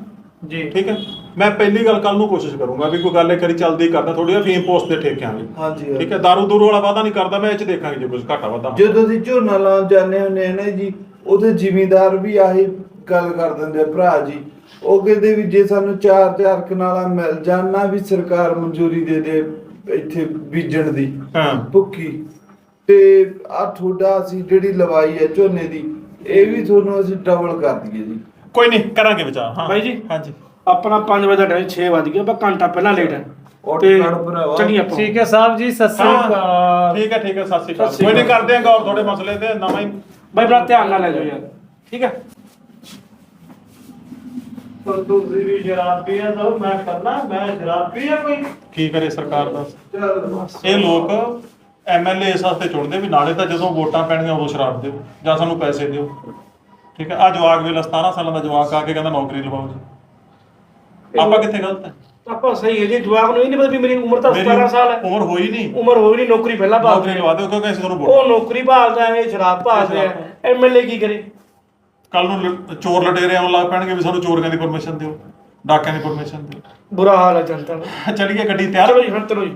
ਜੀ। ਠੀਕ ਹੈ? ਮੈਂ ਪਹਿਲੀ ਗੱਲ ਕੱਲ ਨੂੰ ਕੋਸ਼ਿਸ਼ ਕਰੂੰਗਾ ਵੀ ਕੋਈ ਗੱਲ ਇਹ ਕਰੀ ਚੱਲਦੀ ਕਰਦਾ ਥੋੜੀ ਜਿਹਾ ਫੀਮ ਪੋਸਟ ਦੇ ਠੇਕਿਆਂ ਲਈ ਹਾਂਜੀ ਹਾਂਜੀ। ਠੀਕ ਹੈ? ਦਾਰੂ ਦੂਰੂ ਵਾਲਾ ਵਾਦਾ ਨਹੀਂ ਕਰਦਾ ਮੈਂ ਇਹ ਚ ਦੇਖਾਂਗੇ ਜੇ ਕੁਝ ਘਾਟਾ ਵਾਦਾ ਜਦੋਂ ਅਸੀਂ ਝੋਨਾ ਲਾਉਣ ਜਾਂਦੇ ਹੁੰਦੇ ਆ ਨਾ ਜੀ ਉਹਦੇ ਜ਼ਿਮੀਂਦਾਰ ਵੀ ਆਹੀ ਗੱਲ ਕਰ ਦਿੰਦੇ ਭਰਾ ਜੀ। ਉਹ ਕਹਿੰਦੇ ਵੀ ਜੇ ਸਾਨੂੰ ਚਾਰ ਚਾਰ ਕਨਾਲਾਂ ਮਿਲ ਜਾਣ ਨਾ ਵੀ ਸਰਕਾਰ ਮਨਜ਼ੂਰੀ ਦੇ ਦੇ ਇੱਥੇ ਬੀਜਣ ਦੀ। ਹਾਂ। ਭੁੱਖੀ। ਤੇ ਆ ਤੁਹਾਡਾ ਅਸੀਂ ਜਿਹੜੀ ਲਵਾਈ ਹੈ ਝੋਨੇ ਦੀ ਇਹ ਵੀ ਤੁਹਾਨੂੰ ਅਸੀਂ ਡਬਲ ਕਰ ਦਈਏ ਜੀ। ਕੋਈ ਨਹੀਂ ਕਰਾਂਗੇ ਵਿਚਾਰ ਹਾਂ। ਬਾਈ ਜੀ। ਹਾਂਜੀ। ਆਪਣਾ 5 ਵਜੇ ਦਾ ਟਾਈਮ 6 ਵਜ ਗਿਆ ਬਸ ਘੰਟਾ ਪਹਿਲਾਂ ਲੇਟ ਹੈ। ਤੇ ਭਰਾਵਾ। ਚੱਲੀਏ ਆਪਾਂ। ਠੀਕ ਹੈ ਸਾਹਿਬ ਜੀ ਸਤਿ ਸ੍ਰੀ ਅਕਾਲ। ਹਾਂ ਠੀਕ ਹੈ ਠੀਕ ਹੈ ਸਤਿ ਸ਼੍ਰੀ ਅਕਾਲ। ਕੋਈ ਨਹੀਂ। ਕਰਦੇ ਆਂ ਗੌਰ ਤੁਹਾਡੇ ਮਸਲੇ ਤੇ ਨਵਾਂ ਹੀ ਬਾਈ ਬੜਾ ਧਿਆਨ ਨਾਲ ਲੈ ਜਾਓ ਯਾਰ। ਠੀਕ ਹੈ? ਪਰ ਤੁਸੀਂ ਵੀ ਸ਼ਰਾਬ ਪੀਆ ਤਾਂ ਮੈਂ ਕਰਨਾ ਮੈਂ ਸ਼ਰਾਬ ਪੀਆ ਕੋਈ? ਕੀ ਕਰੇ ਸਰਕਾਰ ਦਾ। ਇਹ ਲੋਕ ਐਮਐਲਏ ਇਸ ਵਾਸਤੇ ਚੁਣਦੇ ਵੀ ਨਾਲੇ ਤਾਂ ਜਦੋਂ ਵੋਟਾਂ ਪੈਣੀਆਂ ਉਦੋਂ ਸ਼ਰਾਬ ਦਿਓ ਜਾਂ ਸਾਨੂੰ ਪੈਸੇ ਦਿਓ। ਠੀਕ ਹੈ? ਆ ਜਵਾਕ ਵੇਲਾ 17 ਸਾਲਾਂ ਦਾ ਜਵਾਕ ਆ ਕੇ ਕਹਿੰਦਾ ਨੌਕਰੀ ਲਵਾਓ ਜੀ। ਆਪਾਂ ਕਿੱਥੇ ਗਲਤ ਹੈ? ਆਪਾਂ ਸਹੀ ਹੈ ਜੀ ਜਵਾਬ ਨੂੰ ਇਹ ਨਹੀਂ ਪਤਾ ਵੀ ਮੇਰੀ ਉਮਰ ਤਾਂ ਮੇਰੀ 17 ਸਾਲ ਹੈ। ਉਮਰ ਹੋਈ ਨਹੀਂ। ਉਮਰ ਹੋਈ ਨਹੀਂ ਨੌਕਰੀ ਪਹਿਲਾਂ ਨੌਕਰੀ ਭਾਲਦੇ ਲਵਾ ਆ ਦਿਓ ਕਿਉਂਕਿ ਅਸੀਂ ਤੁਹਾਨੂੰ ਉਹ ਨੌਕਰੀ ਭਾਲਦਾ ਹੈ ਇਹ ਸ਼ਰਾਬ ਭਾਲਦਾ। ਹੈ ਐਮਐਲਏ ਕੀ ਕਰੇ? ਕੱਲ ਨੂੰ ਲ- ਚੋਰ ਲਟੇਰੇ ਆਉਣ ਲੱਗ ਪੈਣਗੇ ਵੀ ਸਾਨੂੰ ਚੋਰੀਆਂ ਦੀ ਪਰਮਿਸ਼ਨ ਦਿਓ ਡਾਕਿਆਂ ਦੀ ਪਰਮਿਸ਼ਨ ਦਿਓ। ਬੁਰਾ ਹਾਲ ਹੈ ਜਨਤਾ ਦਾ। ਚਲੀਏ ਗੱਡੀ ਤਿਆਰ। ਚਲੋ ਜੀ ਹੁਣ ਚਲੋ ਜੀ।